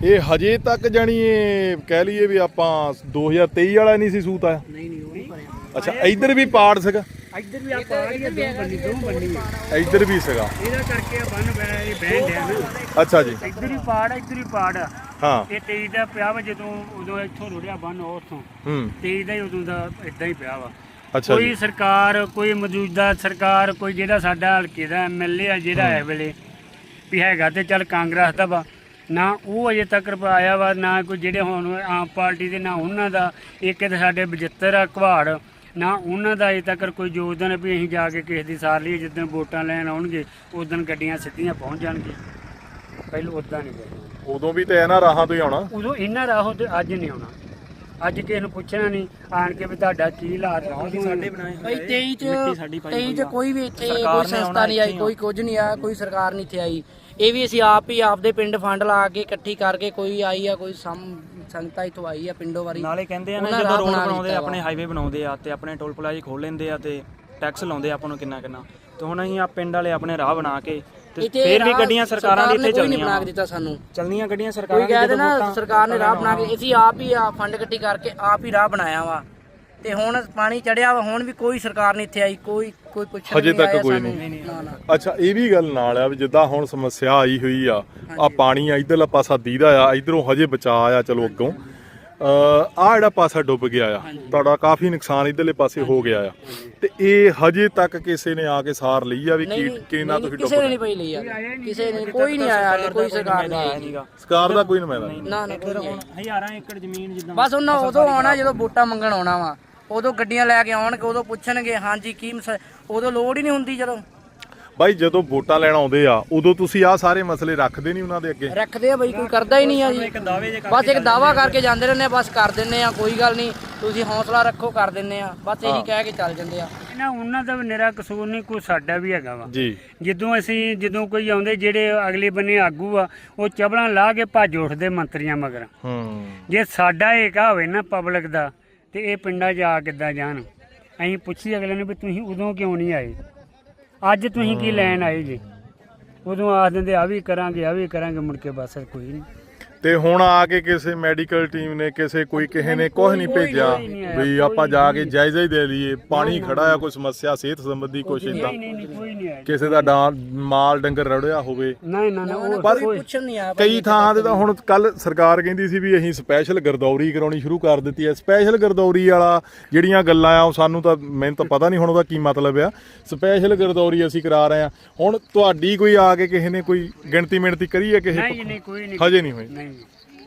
ਇਹ ਹਜੇ ਤੱਕ ਜਾਣੀ ਇਹ ਕਹਿ ਲਈਏ ਵੀ ਆਪਾਂ 2023 ਵਾਲਾ ਨਹੀਂ ਸੀ ਸੂਤ ਆਇਆ ਨਹੀਂ ਨਹੀਂ ਉਹ ਅੱਛਾ ਇੱਧਰ ਵੀ ਪਾੜ ਸੀਗਾ ਇੱਧਰ ਵੀ ਆ ਪਹਾੜੀ ਆ ਦੋ ਬੰਨੀ ਦੋ ਬੰਨੀ। ਆ। ਇੱਧਰ ਵੀ ਸੀਗਾ। ਇਹਦਾ ਕਰਕੇ ਆ ਬੰਨ ਪਿਆ ਇਹ ਬਹਿਣ ਡਿਆ ਨਾ। ਅੱਛਾ ਜੀ। ਇੱਧਰ ਹੀ ਪਾੜ ਆ ਇੱਧਰ ਹੀ ਪਾੜ ਆ। ਹਾਂ। ਇਹ 23 ਦਾ ਪਿਆ ਵਾ ਜਦੋਂ ਉਦੋਂ ਇੱਥੋਂ ਰੁੜਿਆ ਬੰਨ ਉੱਥੋਂ। ਹੂੰ। 23 ਦਾ ਹੀ ਉਦੋਂ ਦਾ ਇਦਾਂ ਹੀ ਪਿਆ ਵਾ। ਅੱਛਾ ਕੋਈ ਸਰਕਾਰ ਕੋਈ ਮੌਜੂਦਾ ਸਰਕਾਰ ਕੋਈ ਜਿਹੜਾ ਸਾਡਾ ਹਲਕੇ ਦਾ ਐਮਐਲਏ ਆ ਜਿਹੜਾ ਇਸ ਵੇਲੇ ਵੀ ਹੈਗਾ ਤੇ ਚੱਲ ਕਾਂਗਰਸ ਦਾ ਵਾ ਨਾ ਉਹ ਅਜੇ ਤੱਕ ਆਇਆ ਵਾ ਨਾ ਕੋਈ ਜਿਹੜੇ ਹੁਣ ਆਮ ਪਾਰਟੀ ਦੇ ਨਾ ਉਹਨਾਂ ਦਾ। ਇੱਕ ਤੇ ਸਾਡੇ ਬਜਿੱਤਰ ਆ ਘਵਾੜ ਨਾ ਉਹਨਾਂ ਦਾ ਅਜੇ ਤੱਕ ਕੋਈ ਯੋਗਦਾਨ ਵੀ ਅਸੀਂ ਜਾ ਕੇ ਕਿਸੇ ਦੀ ਸਾਰ ਲਈ ਜਿੱਦਣ ਵੋਟਾਂ ਲੈਣ ਆਉਣਗੇ ਉਦੋਂ ਗੱਡੀਆਂ ਸਿੱਧੀਆਂ ਪਹੁੰਚ ਜਾਣਗੀਆਂ। ਪਹਿਲਾਂ ਉਦਾਂ ਨਹੀਂ ਗਏ ਉਦੋਂ ਵੀ ਤੇ ਇਹਨਾਂ ਰਾਹਾਂ ਤੋਂ ਹੀ ਆਉਣਾ। ਉਦੋਂ ਇਹਨਾਂ ਰਾਹੋਂ ਤੇ ਅੱਜ ਨਹੀਂ ਆਉਣਾ। ਅੱਜ ਕਿਸੇ ਨੂੰ ਪੁੱਛਣਾ ਨਹੀਂ ਆਣ ਕੇ ਵੀ ਤੁਹਾਡਾ ਕੀ ਹਾਲਾਤ ਆ ਸਾਡੇ ਬਣਾਏ ਭਾਈ 23 ਚ 23 ਚ ਕੋਈ ਵੀ ਇੱਥੇ ਕੋਈ ਸੰਸਥਾ ਨਹੀਂ ਆਈ ਕੋਈ ਕੁਝ ਨਹੀਂ ਆਇਆ ਕੋਈ ਸਰਕਾਰ ਨਹੀਂ ਇੱਥੇ ਆਈ। ਇਹ ਵੀ ਅਸੀਂ ਆਪ ਹੀ ਆਪਦੇ ਪਿੰਡ ਫੰਡ ਲਾ ਕੇ ਇਕੱਠੀ ਕਰਕੇ ਕੋਈ ਆਈ ਆ ਕੋਈ ਸਮ ਸੰਗਤਾਂ ਇੱਥੋਂ ਆਈ ਆ ਪਿੰਡੋਂ ਵਾਰੀ। ਨਾਲੇ ਕਹਿੰਦੇ ਆ ਨਾ ਉਹਨਾਂ ਜਦੋਂ ਰਾਹ ਰੋਡ ਬਣਾ ਬਣਾਉਂਦੇ ਆ ਦਿੱਤਾ ਆਪਣੇ ਹਾਈਵੇ ਬਣਾਉਂਦੇ ਆ ਤੇ ਆਪਣੇ ਟੋਲ ਪਲਾਜ਼ੇ ਖੋਲ ਲੈਂਦੇ ਆ ਤੇ ਟੈਕਸ ਲਾਉਂਦੇ ਆ ਆਪਾਂ ਨੂੰ ਕਿੰਨਾ ਕਿੰਨਾ। ਤੇ ਹੁਣ ਅਸੀਂ ਆ ਪਿੰਡ ਵਾਲੇ ਆਪਣੇ ਰਾਹ ਬਣਾ ਕੇ ਤੇ ਇੱਥੇ ਫੇਰ ਵੀ ਰਾਹ ਗੱਡੀਆਂ ਸਰਕਾਰਾਂ ਦੀ ਸਰਕਾਰ ਇੱਥੇ ਨੇ ਕੋਈ ਨਹੀਂ ਬਣਾ ਚੱਲਣੀਆਂ ਕੇ ਦਿੱਤਾ ਸਾਨੂੰ। ਚੱਲਣੀਆਂ ਗੱਡੀਆਂ ਕੋਈ ਸਰਕਾਰਾਂ ਕਹਿ ਦੀ ਨਾ ਸਰਕਾਰ ਨੇ ਰਾਹ ਬਣਾ ਕੇ ਅਸੀਂ ਆਪ ਹੀ ਆ ਫੰਡ ਇਕੱਠੀ ਕਰਕੇ ਆਪ ਹੀ ਰਾਹ ਬਣਾਇਆ ਵਾ। ਤੇ ਹੁਣ ਪਾਣੀ ਚੜਿਆ ਵਾ ਹੁਣ ਵੀ ਕੋਈ ਸਰਕਾਰ ਨਹੀਂ ਇੱਥੇ ਆਈ ਕੋਈ ਕੋਈ ਪੁੱਛਣ ਹਜੇ ਨਹੀਂ ਤੱਕ ਆਇਆ ਕੋਈ ਸਾਨੂੰ। ਨਹੀਂ। ਨਾ ਨਾ। ਅੱਛਾ ਇਹ ਵੀ ਗੱਲ ਨਾਲ ਆ ਵੀ ਜਿੱਦਾਂ ਹੁਣ ਸਮੱਸਿਆ ਆਈ ਹੋਈ ਆ ਆ ਪਾਣੀ ਆ ਇਧਰਲਾ ਪਾਸਾ ਦੀਦਾ ਆ ਇਧਰੋਂ ਹਜੇ ਬਚਾ ਆ ਚਲੋ ਅੱਗੋਂ। ਆ ਜਿਹੜਾ ਪਾਸਾ ਡੁੱਬ ਗਿਆ ਆ ਤੁਹਾਡਾ ਕਾਫੀ ਨੁਕਸਾਨ ਇਧਰਲੇ ਪਾਸੇ ਹੋ ਗਿਆ ਆ। ਤੇ ਇਹ ਹਜੇ ਤੱਕ ਕਿਸੇ ਨੇ ਆ ਕੇ ਸਾਰ ਲਈ ਆ ਵੀ ਕੀ ਨਹੀਂ ਕਿੰਨਾ ਨਹੀਂ, ਤੁਸੀਂ ਕਿਸੇ ਨੇ ਡੁੱਬ ਨਹੀਂ ਪਈ ਲਈ ਯਾਰ ਕਿਸੇ ਨੇ ਕੋਈ ਨਹੀਂ ਆਇਆ ਹਾਲੇ, ਕੋਈ ਸਰਕਾਰ ਨਹੀਂ। ਆਈ ਨਹੀਂਗਾ। ਸਰਕਾਰ ਦਾ ਕੋਈ ਨੁਮਾਇੰਦਾ ਨਹੀਂ ਨਾ ਨਾ ਕੋਈ ਨਹੀਂ। ਹਜ਼ਾਰਾਂ ਏਕੜ ਜ਼ਮੀਨ ਜਿੱਦਾਂ ਬਸ ਉਹਨਾਂ ਉਦੋਂ ਆਉਣਾ ਜਦੋਂ ਵੋਟਾਂ ਮੰਗਣ ਆਉਣਾ ਵਾ। ਉਦੋਂ ਗੱਡੀਆਂ ਲੈ ਕੇ ਆਉਣਗੇ ਉਦੋਂ ਪੁੱਛਣਗੇ ਹਾਂਜੀ ਕੀ ਮਸ- ਉਦੋਂ ਲੋੜ ਹੀ ਨਹੀਂ ਹੁੰਦੀ ਜਦੋਂ। ਬਾਈ ਜਦੋਂ ਵੋਟਾਂ ਲੈਣ ਆਉਂਦੇ ਆ ਉਦੋਂ ਤੁਸੀਂ ਆ ਸਾਰੇ ਮਸਲੇ ਰੱਖਦੇ ਨਹੀਂ ਉਹਨਾਂ ਦੇ ਅੱਗੇ? ਰੱਖਦੇ ਆ ਬਈ ਕੋਈ ਕਰਦਾ ਹੀ ਨਹੀਂ ਆ ਜੀ। ਬਸ ਇੱਕ ਦਾਵਾ ਕਰਕੇ ਜਾਂਦੇ ਰਹਿੰਦੇ ਆ ਬਸ ਕਰ ਦਿੰਨੇ ਆ ਕੋਈ ਗੱਲ ਨਹੀਂ ਤੁਸੀਂ ਹੌਸਲਾ ਰੱਖੋ ਕਰ ਦਿੰਨੇ ਆ ਬਸ ਇਹੀ ਕਹਿ ਕੇ ਚੱਲ ਜਾਂਦੇ ਆ। ਇਹਨਾਂ ਉਹਨਾਂ ਦਾ ਵੀ ਨਿਰਾ ਕਸੂਰ ਨਹੀਂ ਕੋਈ ਸਾਡਾ ਵੀ ਹੈਗਾ ਵਾ। ਜੀ। ਜਦੋਂ ਅਸੀਂ ਜਦੋਂ ਕੋਈ ਆਉਂਦੇ ਜਿਹੜੇ ਅਗਲੇ ਬੰਨੇ ਆਗੂ ਆ ਉਹ ਚਬਲਾਂ ਲਾ ਕੇ ਭੱਜ ਉੱਠਦੇ ਮੰਤਰੀਆਂ ਮਗਰ। ਹੂੰ। ਜੇ ਸਾਡਾ ਏਕਾ ਹੋਵੇ ਨਾ ਪਬਲਿਕ ਦਾ ਤੇ ਇਹ ਪਿੰਡਾਂ 'ਚ ਆ ਕਿੱਦਾਂ ਜਾਣ? ਅਸੀਂ ਪੁੱਛੀ ਅਗਲੇ ਨੂੰ ਵੀ ਤੁਸੀਂ ਉਦੋਂ ਕਿਉਂ ਨਹੀਂ ਆਏ? ਅੱਜ ਤੁਸੀਂ ਕੀ ਲੈਣ ਆਏ ਜੀ? ਉਦੋਂ ਆਖ ਦਿੰਦੇ ਆ ਵੀ ਕਰਾਂਗੇ, ਆ ਵੀ ਕਰਾਂਗੇ, ਮੁੜ ਕੇ ਬਸ ਕੋਈ ਨਹੀਂ। ਤੇ ਹੁਣ ਆ ਕੇ ਕਿਸੇ ਮੈਡੀਕਲ ਟੀਮ ਨੇ ਕਿਸੇ ਕੋਈ ਕਿਸੇ ਨੇ ਕੁਝ ਨਹੀਂ ਭੇਜਿਆ ਵੀ ਆਪਾਂ ਜਾ ਕੇ ਜਾਇਜ਼ਾ ਹੀ ਦੇ ਲਈਏ ਪਾਣੀ ਖੜਾ ਆ ਕੋਈ ਸਮੱਸਿਆ ਸਿਹਤ ਸੰਬੰਧੀ ਕੁਛ ਇਦਾਂ ਨਹੀਂ ਨਹੀਂ ਨਹੀਂ ਕੋਈ ਨਹੀਂ ਆਇਆ। ਕਿਸੇ ਦਾ ਡਾਂ ਮਾਲ ਡੰਗਰ ਰੜਿਆ ਹੋਵੇ। ਨਹੀਂ ਨਾ ਨਾ ਉਹ ਪਰ ਪੁੱਛਣ ਨਹੀਂ ਆਇਆ ਕਈ ਥਾਂ ਤੇ ਤਾਂ ਹੁਣ ਕੱਲ ਸਰਕਾਰ ਕਹਿੰਦੀ ਸੀ ਵੀ ਅਸੀਂ ਸਪੈਸ਼ਲ ਗਰਦੌਰੀ ਕਰਾਉਣੀ ਸ਼ੁਰੂ ਕਰ ਦਿੱਤੀ ਹੈ। ਸਪੈਸ਼ਲ ਗਰਦੌਰੀ ਵਾਲਾ ਜਿਹੜੀਆਂ ਗੱਲਾਂ ਆ ਉਹ ਸਾਨੂੰ ਤਾਂ ਮੈਨੂੰ ਤਾਂ ਪਤਾ ਨਹੀਂ ਹੁਣ ਉਹਦਾ ਕੀ ਮਤਲਬ ਆ। ਸਪੈਸ਼ਲ ਗਰਦੌਰੀ ਅਸੀਂ ਕਰਾ ਰਹੇ ਆ ਹੁਣ ਤੁਹਾਡੀ ਕੋਈ ਆ ਕੇ ਕਿਸੇ ਨੇ ਕੋਈ ਗਿਣਤੀ ਮਿਣਤੀ ਕਰੀ ਹੈ ਕਿਸੇ ਨਹੀਂ ਨਹੀਂ ਕੋਈ ਨਹੀਂ। ਹਜੇ ਨਹੀਂ ਹੋਈ।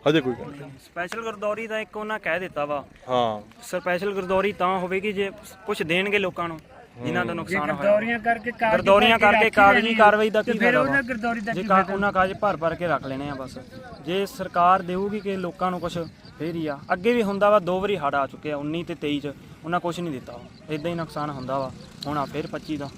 ਹਜੇ ਕੋਈ ਗੱਲ ਨਹੀਂ। ਸਪੈਸ਼ਲ ਗਰਦੌਰੀ ਦਾ ਇੱਕ ਉਹਨਾਂ ਕਹਿ ਦਿੱਤਾ ਵਾ। ਹਾਂ। ਸਪੈਸ਼ਲ ਗਰਦੌਰੀ ਤਾਂ ਹੋਵੇਗੀ ਜੇ ਕੁਝ ਦੇਣਗੇ ਲੋਕਾਂ ਨੂੰ ਜਿਨ੍ਹਾਂ ਦਾ ਨੁਕਸਾਨ ਹੋਇਆ। ਗਰਦੌਰੀਆਂ ਕਰਕੇ ਗਰਦੌਰੀਆਂ ਕਰਕੇ ਲੈਣੀ ਕਾਰਵਾਈ ਦਾ ਤੇ ਕੀ ਫਿਰ ਫਾਇਦਾ ਉਹਨਾਂ ਵਾ? ਗਰਦੌਰੀ ਦਾ ਜੇ ਕੀ ਉਹਨਾਂ ਕਾਜ ਭਰ ਭਰ ਕੇ ਰੱਖ ਲੈਣੇ ਆ ਬਸ। ਜੇ ਸਰਕਾਰ ਦੇਊਗੀ ਕਿ ਲੋਕਾਂ ਨੂੰ ਕੁਝ ਫੇਰ ਹੀ ਆ। ਅੱਗੇ ਵੀ ਹੁੰਦਾ ਵਾ ਦੋ ਵਾਰੀ ਹੜ ਆ ਚੁੱਕੇ ਆ 19 ਤੇ 23 ਚ। ਉਹਨਾਂ ਕੁਝ ਨਹੀਂ ਦਿੱਤਾ। ਇਦਾਂ ਹੀ ਨੁਕਸਾਨ ਹੁੰਦਾ ਵਾ। ਹੁਣ ਆ ਫੇਰ 25 ਦਾ।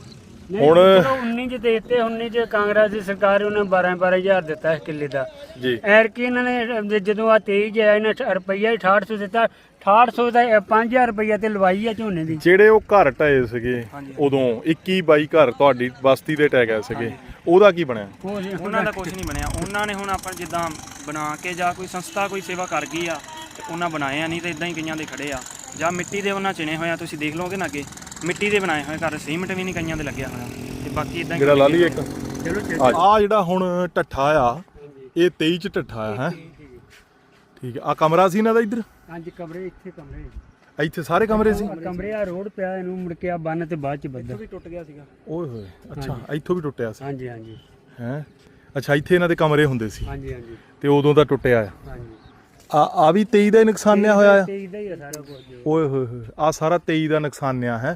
ਹੁਣ 19 ਚ ਦੇਤੇ 19 ਚ ਕਾਂਗਰਸ ਦੀ ਸਰਕਾਰ ਉਹਨੇ 12 12000 ਦਿੱਤਾ ਇਸ ਕਿੱਲੇ ਦਾ। ਜੀ। ਐਰ ਕੀ ਇਹਨਾਂ ਨੇ ਜਦੋਂ ਆ 23 ਚ ਆਇਆ ਇਹਨਾਂ ਰੁਪਈਆ 6800 ਦਿੱਤਾ 6800 ਦਾ 5000 ਰੁਪਈਆ ਤੇ ਲਵਾਈ ਆ ਝੋਨੇ ਦੀ। ਜਿਹੜੇ ਉਹ ਘਰ ਟਏ ਸੀਗੇ। ਉਦੋਂ 21 22 ਘਰ ਤੁਹਾਡੀ ਬਸਤੀ ਦੇ ਟਹਿ ਗਏ ਸੀਗੇ ਉਹਦਾ ਕੀ ਬਣਿਆ? ਉਹ ਜੀ ਉਹਨਾਂ ਦਾ ਕੁਝ ਨਹੀਂ ਬਣਿਆ। ਉਹਨਾਂ ਨੇ ਹੁਣ ਆਪਾਂ ਜਿੱਦਾਂ ਬਣਾ ਕੇ ਜਾਂ ਕੋਈ ਸੰਸਥਾ ਕੋਈ ਸੇਵਾ ਕਰ ਗਈ ਆ ਤੇ ਉਹਨਾਂ ਬਣਾਏ ਆ ਨਹੀਂ ਤੇ ਇਦਾਂ ਹੀ ਕਈਆਂ ਦੇ ਖੜੇ ਆ। ਜਾਂ ਮਿੱਟੀ ਦੇ ਉਹਨਾਂ ਚਿਣੇ ਹੋਏ ਆ ਤੁਸੀਂ ਦੇਖ ਲਓਗੇ ਨਾ ਅੱਗੇ। ਮਿੱਟੀ ਦੇ ਬਣਾਏ ਹੋਏ ਘਰ ਸੀਮਿੰਟ ਵੀ ਨਹੀਂ ਕਈਆਂ ਦੇ ਲੱਗਿਆ ਹੋਇਆ। ਤੇ ਬਾਕੀ ਇਦਾਂ ਜਿਹੜਾ ਲਾ ਲਈ ਇੱਕ। ਆ ਜਿਹੜਾ ਹੁਣ ਢੱਠਾ ਆ ਇਹ 23 ਚ ਢੱਠਾ ਆ ਹੈ? ਠੀਕ ਆ। ਕਮਰਾ ਸੀ ਇਹਨਾਂ ਦਾ ਇੱਧਰ? ਹਾਂਜੀ ਕਮਰੇ ਇੱਥੇ ਕਮਰੇ। ਇੱਥੇ ਸਾਰੇ ਕਮਰੇ ਸੀ? ਕਮਰੇ ਆ ਰੋਡ ਪਿਆ ਇਹਨੂੰ ਮੁੜ ਕੇ ਆ ਬੰਨ ਤੇ ਬਾਅਦ ਚ ਬੱਦਲ ਵੀ ਟੁੱਟ ਗਿਆ ਸੀਗਾ। ਓਏ ਹੋਏ ਅੱਛਾ ਇੱਥੋਂ ਵੀ ਟੁੱਟਿਆ ਸੀ? ਹਾਂਜੀ ਹਾਂਜੀ। ਹੈ? ਅੱਛਾ ਇੱਥੇ ਇਹਨਾਂ ਦੇ ਕਮਰੇ ਹੁੰਦੇ ਸੀ। ਹਾਂਜੀ ਹਾਂਜੀ। ਤੇ ਉਦੋਂ ਦਾ ਟੁੱਟਿਆ ਆ। ਹਾਂਜੀ। ਆ ਆ ਵੀ 23 ਦਾ ਹੀ ਨੁਕਸਾਨਿਆ ਹੋਇਆ ਆ? ਤੇ ਇਹਦਾ ਹੀ ਆ ਸਾਰਾ ਕੁਝ। ਓਏ ਹੋਏ ਹੋਏ ਆ ਸਾਰਾ 23 ਦਾ ਨੁਕਸਾਨਿਆ ਹੈ?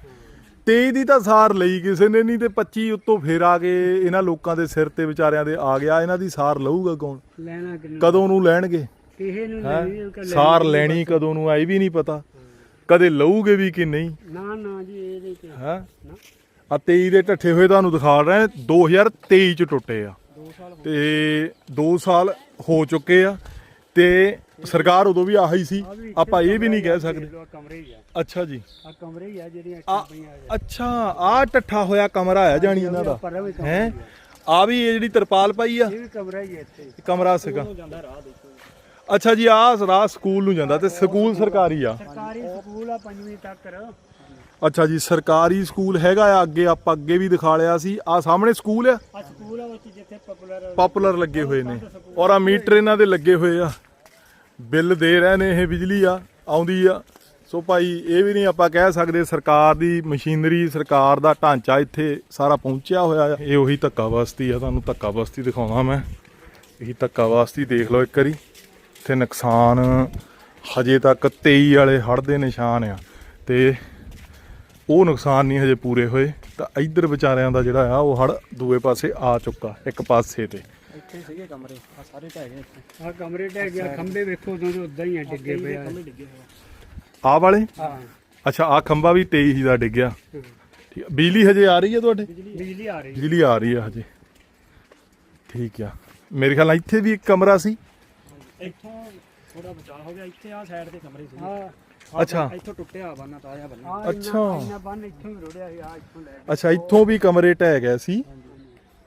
23 ਦੀ ਤਾਂ ਸਾਰ ਲਈ ਕਿਸੇ ਨੇ ਨਹੀਂ ਤੇ 25 ਉੱਤੋਂ ਫੇਰ ਆ ਕੇ ਇਹਨਾਂ ਲੋਕਾਂ ਦੇ ਸਿਰ ਤੇ ਵਿਚਾਰਿਆਂ ਦੇ ਆ ਗਿਆ। ਇਹਨਾਂ ਦੀ ਸਾਰ ਲਊਗਾ ਕੌਣ? ਲੈਣਾ ਕਿੰਨਾ? ਕਦੋਂ ਨੂੰ ਲੈਣਗੇ? ਕਿਸੇ ਨੂੰ ਹੈਂ? ਨਹੀਂ ਕਹਿੰਦੇ ਸਾਰ ਲੈਣੀ ਕਦੋਂ ਨੂੰ ਆਈ ਵੀ ਨਹੀਂ ਪਤਾ। ਕਦੇ ਲਊਗੇ ਵੀ ਕਿ ਨਹੀਂ? ਨਾ ਨਾ ਜੀ ਇਹ ਨਹੀਂ ਤੇ ਹੈ? ਆ 23 ਦੇ ਢੱਠੇ ਹੋਏ ਤੁਹਾਨੂੰ ਦਿਖਾ ਰਹੇ ਨੇ 2023 ਚ ਟੁੱਟੇ ਆ। ਤੇ 2 ਸਾਲ ਹੋ ਚੁੱਕੇ ਆ। ਤੇ ਸਰਕਾਰ ਉਦੋਂ ਵੀ ਆਹੀ ਸੀ। ਆਪਾਂ ਇਹ ਵੀ ਨਹੀਂ ਕਹਿ ਸਕਦੇ। ਆ ਕਮਰੇ ਹੀ ਆ। ਅੱਛਾ ਜੀ। ਆ ਕਮਰੇ ਹੀ ਆ ਜਿਹੜੀਆਂ ਆ ਇੱਟਾਂ ਪਈਆਂ ਆ ਅੱਛਾ ਆ ਟੱਠਾ ਹੋਇਆ ਕਮਰਾ ਆ ਜਾਣੀ ਇਹਨਾਂ ਦਾ। ਹੈ? ਆ। ਵੀ ਇਹ ਜਿਹੜੀ ਤਰਪਾਲ ਪਾਈ ਆ। ਇਹ ਵੀ ਕਮਰਾ ਹੀ ਆ ਇੱਥੇ। ਇਹ ਕਮਰਾ ਸੀਗਾ। ਅੱਛਾ ਜੀ ਆ ਰਾਹ ਸਕੂਲ ਨੂੰ ਜਾਂਦਾ ਤੇ ਸਕੂਲ ਸਰਕਾਰੀ ਆ। ਸਰਕਾਰੀ ਸਕੂਲ ਆ ਪੰਜਵੀਂ ਤੱਕ। ਅੱਛਾ ਜੀ ਸਰਕਾਰੀ ਸਕੂਲ ਹੈਗਾ ਆ ਅੱਗੇ ਆਪਾਂ ਅੱਗੇ ਵੀ ਦਿਖਾ ਲਿਆ ਸੀ। ਆ ਸਾਹਮਣੇ ਸਕੂਲ ਆ। ਆ ਸਕੂਲ ਆ ਵਿੱਚ ਜਿੱਥੇ ਪਪੂਲਰ ਪਾਪੂਲਰ ਲੱਗੇ ਹੋਏ ਨੇ। ਔਰ ਆ। ਮੀਟਰ ਇਹਨਾਂ ਦੇ ਲੱਗੇ ਹੋਏ ਆ। ਬਿੱਲ ਦੇ ਰਹੇ ਨੇ ਇਹ ਬਿਜਲੀ ਆ, ਆਉਂਦੀ ਆ। ਸੋ ਭਾਈ, ਇਹ ਵੀ ਨਹੀਂ ਆਪਾਂ ਕਹਿ ਸਕਦੇ ਸਰਕਾਰ ਦੀ ਮਸ਼ੀਨਰੀ, ਸਰਕਾਰ ਦਾ ਢਾਂਚਾ ਇੱਥੇ ਸਾਰਾ ਪਹੁੰਚਿਆ ਹੋਇਆ ਆ। ਇਹ ਉਹੀ ਧੱਕਾ ਬਸਤੀ ਆ, ਤੁਹਾਨੂੰ ਧੱਕਾ ਬਸਤੀ ਦਿਖਾਉਣਾ ਮੈਂ। ਇਹੀ ਧੱਕਾ ਬਸਤੀ ਦੇਖ ਲਓ ਇੱਕ ਵਾਰੀ। ਇੱਥੇ ਨੁਕਸਾਨ ਹਜੇ ਤੱਕ 23 ਵਾਲੇ ਹੜ੍ਹ ਦੇ ਨਿਸ਼ਾਨ ਆ ਤੇ ਉਹ ਨੁਕਸਾਨ ਨਹੀਂ ਹਜੇ ਪੂਰੇ ਹੋਏ। ਤਾਂ ਇੱਧਰ ਵਿਚਾਰਿਆਂ ਦਾ ਜਿਹੜਾ ਆ, ਉਹ ਹੜ ਦੂਏ ਪਾਸੇ ਆ ਚੁੱਕਾ, ਇੱਕ ਪਾਸੇ ਤੇ। ਇੱਥੇ ਸੀਗੇ ਕਮਰੇ ਆ ਸਾਰੇ ਢਹਿ ਗਏ ਇੱਥੇ। ਆ ਕਮਰੇ ਢਹਿ ਗਿਆ ਖੰਭੇ ਵੇਖੋ ਉਦੋਂ ਦੇ ਉਦਾਂ ਹੀ ਆ ਡਿੱਗੇ ਪਏ ਆ। ਕਮਰੇ ਡਿੱਗੇ ਹੋਏ ਆ। ਵਾਲੇ? ਹਾਂ। ਅੱਛਾ ਆ ਖੰਭਾ ਵੀ 23 ਹੀ ਦਾ ਡਿੱਗਿਆ ਠੀਕ ਆ। ਬਿਜਲੀ ਹਜੇ ਆ ਰਹੀ ਹੈ ਤੁਹਾਡੇ? ਬਿਜਲੀ ਆ ਰਹੀ। ਬਿਜਲੀ ਆ ਰਹੀ। ਹੈ ਹਜੇ। ਠੀਕ ਆ। ਮੇਰੇ ਖਿਆਲ ਨਾਲ ਇੱਥੇ ਵੀ ਇੱਕ ਕਮਰਾ ਸੀ? ਇੱਥੋਂ ਥੋੜਾ ਬਚਾਅ ਹੋ ਗਿਆ। ਇੱਥੇ ਆ ਸਾਈਡ ਤੇ ਕਮਰੇ ਸੀ ਹਾਂ। ਅੱਛਾ। ਇੱਥੋਂ ਟੁੱਟਿਆ ਬੰਨਾ ਤਾਜ਼ਾ ਬੰਨਾ ਆ ਅੱਛਾ। ਇੰਨਾ ਬੰਨ ਇੱਥੋਂ ਹੀ ਰੁੜਿਆ ਸੀ ਆ ਇੱਥੋਂ ਲੈ ਅੱਛਾ ਇੱਥੋਂ ਵੀ ਕਮਰੇ ਢਹਿ ਗਏ ਸੀ?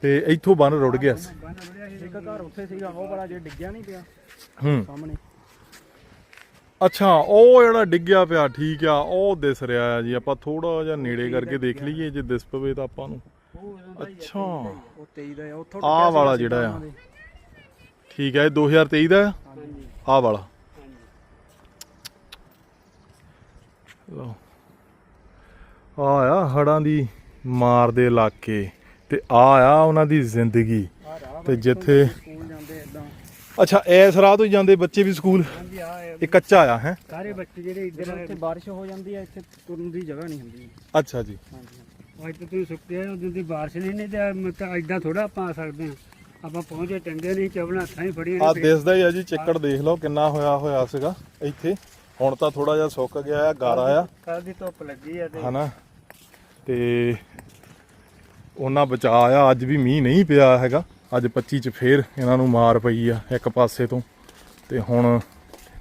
ਤੇ ਇੱਥੋਂ ਬੰਨ ਰੁੜ ਗਿਆ ਸੀ। ਬੰਨ ਰੁੜਿਆ ਸੀ। ਇੱਕ ਘਰ ਉੱਥੇ ਸੀਗਾ ਉਹ ਬੜਾ ਜੇ ਡਿੱਗਿਆ ਨਹੀਂ ਪਿਆ। ਹੂੰ। ਸਾਹਮਣੇ। ਅੱਛਾ ਉਹ ਜਿਹੜਾ ਡਿੱਗਿਆ ਪਿਆ ਠੀਕ ਆ ਉਹ ਦਿਸ ਰਿਹਾ ਆ ਜੀ। ਆਪਾਂ ਥੋੜਾ ਜਿਹਾ ਨੇੜੇ ਕਰਕੇ ਦੇਖ ਲਈਏ ਜੇ ਦਿਸ ਪਵੇ ਤਾਂ ਆਪਾਂ ਨੂੰ। ਅੱਛਾ। ਉਹ 23 ਦਾ ਆ। ਉੱਥੋਂ ਵਾਲਾ ਜਿਹੜਾ ਆ। ਠੀਕ ਹੈ ਇਹ 2023 ਦਾ ਆ? ਵਾਲਾ। ਲਓ। ਆ ਆ ਹੜਾਂ ਦੀ ਮਾਰ ਦੇ ਇਲਾਕੇ। ਤੇ ਆ ਆ ਉਹਨਾਂ ਦੀ ਜ਼ਿੰਦਗੀ। ਤੇ ਜਿੱਥੇ ਜਾਂਦੇ ਅੱਛਾ ਐਸ ਰਾਹ ਤੋਂ ਹੀ ਜਾਂਦੇ ਬੱਚੇ ਵੀ ਸਕੂਲ? ਇਹ ਕੱਚਾ ਆ ਹੈ? ਸਾਰੇ ਬੱਚੇ ਜਿਹੜੇ ਇੱਧਰ ਇੱਥੇ ਬਾਰਿਸ਼ ਹੋ ਜਾਂਦੀ ਹੈ ਇੱਥੇ ਤੁਰਨ ਦੀ ਜਗ੍ਹਾ ਨਹੀਂ ਹੁੰਦੀ। ਅੱਛਾ ਜੀ। ਹਾਂਜੀ ਅੱਜ ਤੇ ਤੁਸੀਂ ਸੁੱਕੇ ਆ ਉਦੋਂ ਦੀ ਬਾਰਿਸ਼ ਨਹੀਂ ਨਹੀਂ ਤੇ ਮੈਂ ਤਾਂ ਐਦਾਂ ਥੋੜਾ ਆਪਾਂ ਆ ਸਕਦੇ ਹਾਂ ਆਪਾਂ ਪਹੁੰਚੇ ਟੰਗੇ ਨਹੀਂ ਚਵਣਾ ਹੱਥਾਂ ਹੀ ਫੜੀਆਂ ਆ ਦਿਸਦਾ ਹੀ ਆ ਜੀ ਚਿੱਕੜ ਦੇਖ ਲਓ ਕਿੰਨਾ ਹੋਇਆ ਹੋਇਆ ਸੀਗਾ ਇੱਥੇ। ਹੁਣ ਤਾਂ ਥੋੜਾ ਜਿਹਾ ਸੁੱਕ ਗਿਆ ਆ ਗਾਰਾ ਆ। ਕੱਲ ਦੀ ਧੁੱਪ ਲੱਗੀ ਆ ਤੇ ਹਨਾ? ਤੇ ਉਹਨਾਂ ਬਚਾ ਆ ਅੱਜ ਵੀ ਮੀਂਹ ਨਹੀਂ ਪਿਆ ਹੈਗਾ। ਅੱਜ 25 ਚ ਫੇਰ ਇਹਨਾਂ ਨੂੰ ਮਾਰ ਪਈ ਆ ਇੱਕ ਪਾਸੇ ਤੋਂ। ਤੇ ਹੁਣ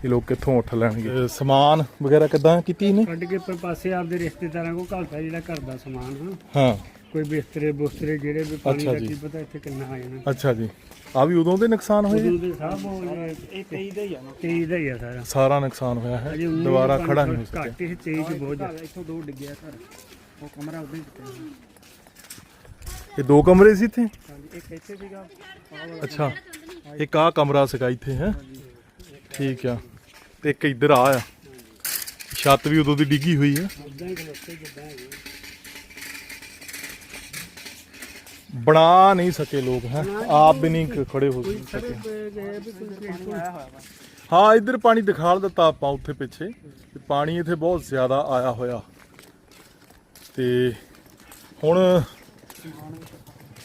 ਇਹ ਲੋਕ ਕਿੱਥੋਂ ਉੱਠ ਲੈਣਗੇ? ਸਮਾਨ ਵਗੈਰਾ ਕਿਦਾਂ ਕੀਤੀ ਨੇ ਕੱਢ ਕੇ ਪਰ ਪਾਸੇ ਆਪਦੇ ਰਿਸ਼ਤੇਦਾਰਾਂ ਕੋਲ ਘਲਦਾ ਜਿਹੜਾ ਘਰ ਦਾ ਸਮਾਨ ਹਾਂ। ਹਾਂ। ਕੋਈ ਬਿਸਤਰੇ ਬੁਸਤਰੇ ਜਿਹੜੇ ਵੀ ਪਾਣੀ ਦਾ। ਕੀ ਪਤਾ ਇੱਥੇ ਕਿੰਨਾ ਆ ਜਾਣਾ। ਅੱਛਾ ਜੀ। ਆ ਵੀ ਉਦੋਂ ਦੇ ਨੁਕਸਾਨ ਹੋਏ ਉਦੋਂ? ਦੇ ਗਏ ਇਹ 23 ਦਾ ਹੀ ਆ ਨਾ। 23 ਦਾ ਹੀ ਆ ਸਾਰਾ। ਸਾਰਾ ਨੁਕਸਾਨ ਹੋਇਆ ਹੈ। ਦੁਬਾਰਾ ਖੜਾ ਨਹੀਂ ਹੋ ਸਕਿਆ। ਘੱਟ ਹੀ 23 ਚ ਬਹੁਤ ਜ਼ਿਆਦਾ। ਇੱਥੋਂ ਦੋ ਡਿੱਗਿਆ ਘਰ। ਉਹ ਕਮਰਾ ਉਦਾਂ ਹੀ ਟੁੱਟਿਆ ਇਹ ਦੋ ਕਮਰੇ ਸੀ ਇੱਥੇ? ਹਾਂਜੀ ਇੱਕ ਇੱਥੇ ਸੀਗਾ ਆਹ ਵਾਲਾ ਅੱਛਾ। ਇੱਕ ਆ ਕਮਰਾ ਸੀਗਾ ਇੱਥੇ ਹੈ? ਠੀਕ ਆ। ਤੇ ਇੱਕ ਇੱਧਰ ਆ ਆ। ਛੱਤ ਵੀ ਉਦੋਂ ਦੀ ਡਿੱਗੀ ਹੋਈ ਹੈ ਬਣਾ ਨਹੀਂ ਸਕੇ ਲੋਕ ਹੈ? ਆਪ ਵੀ ਨਹੀਂ ਖੜੇ ਹੋ ਸਕੇ। ਹਾਂ ਇੱਧਰ ਪਾਣੀ ਦਿਖਾਲ ਦਿੱਤਾ ਆਪਾਂ ਉੱਥੇ ਪਿੱਛੇ। ਤੇ ਪਾਣੀ ਇੱਥੇ ਬਹੁਤ ਜ਼ਿਆਦਾ ਆਇਆ ਹੋਇਆ। ਤੇ ਹੁਣ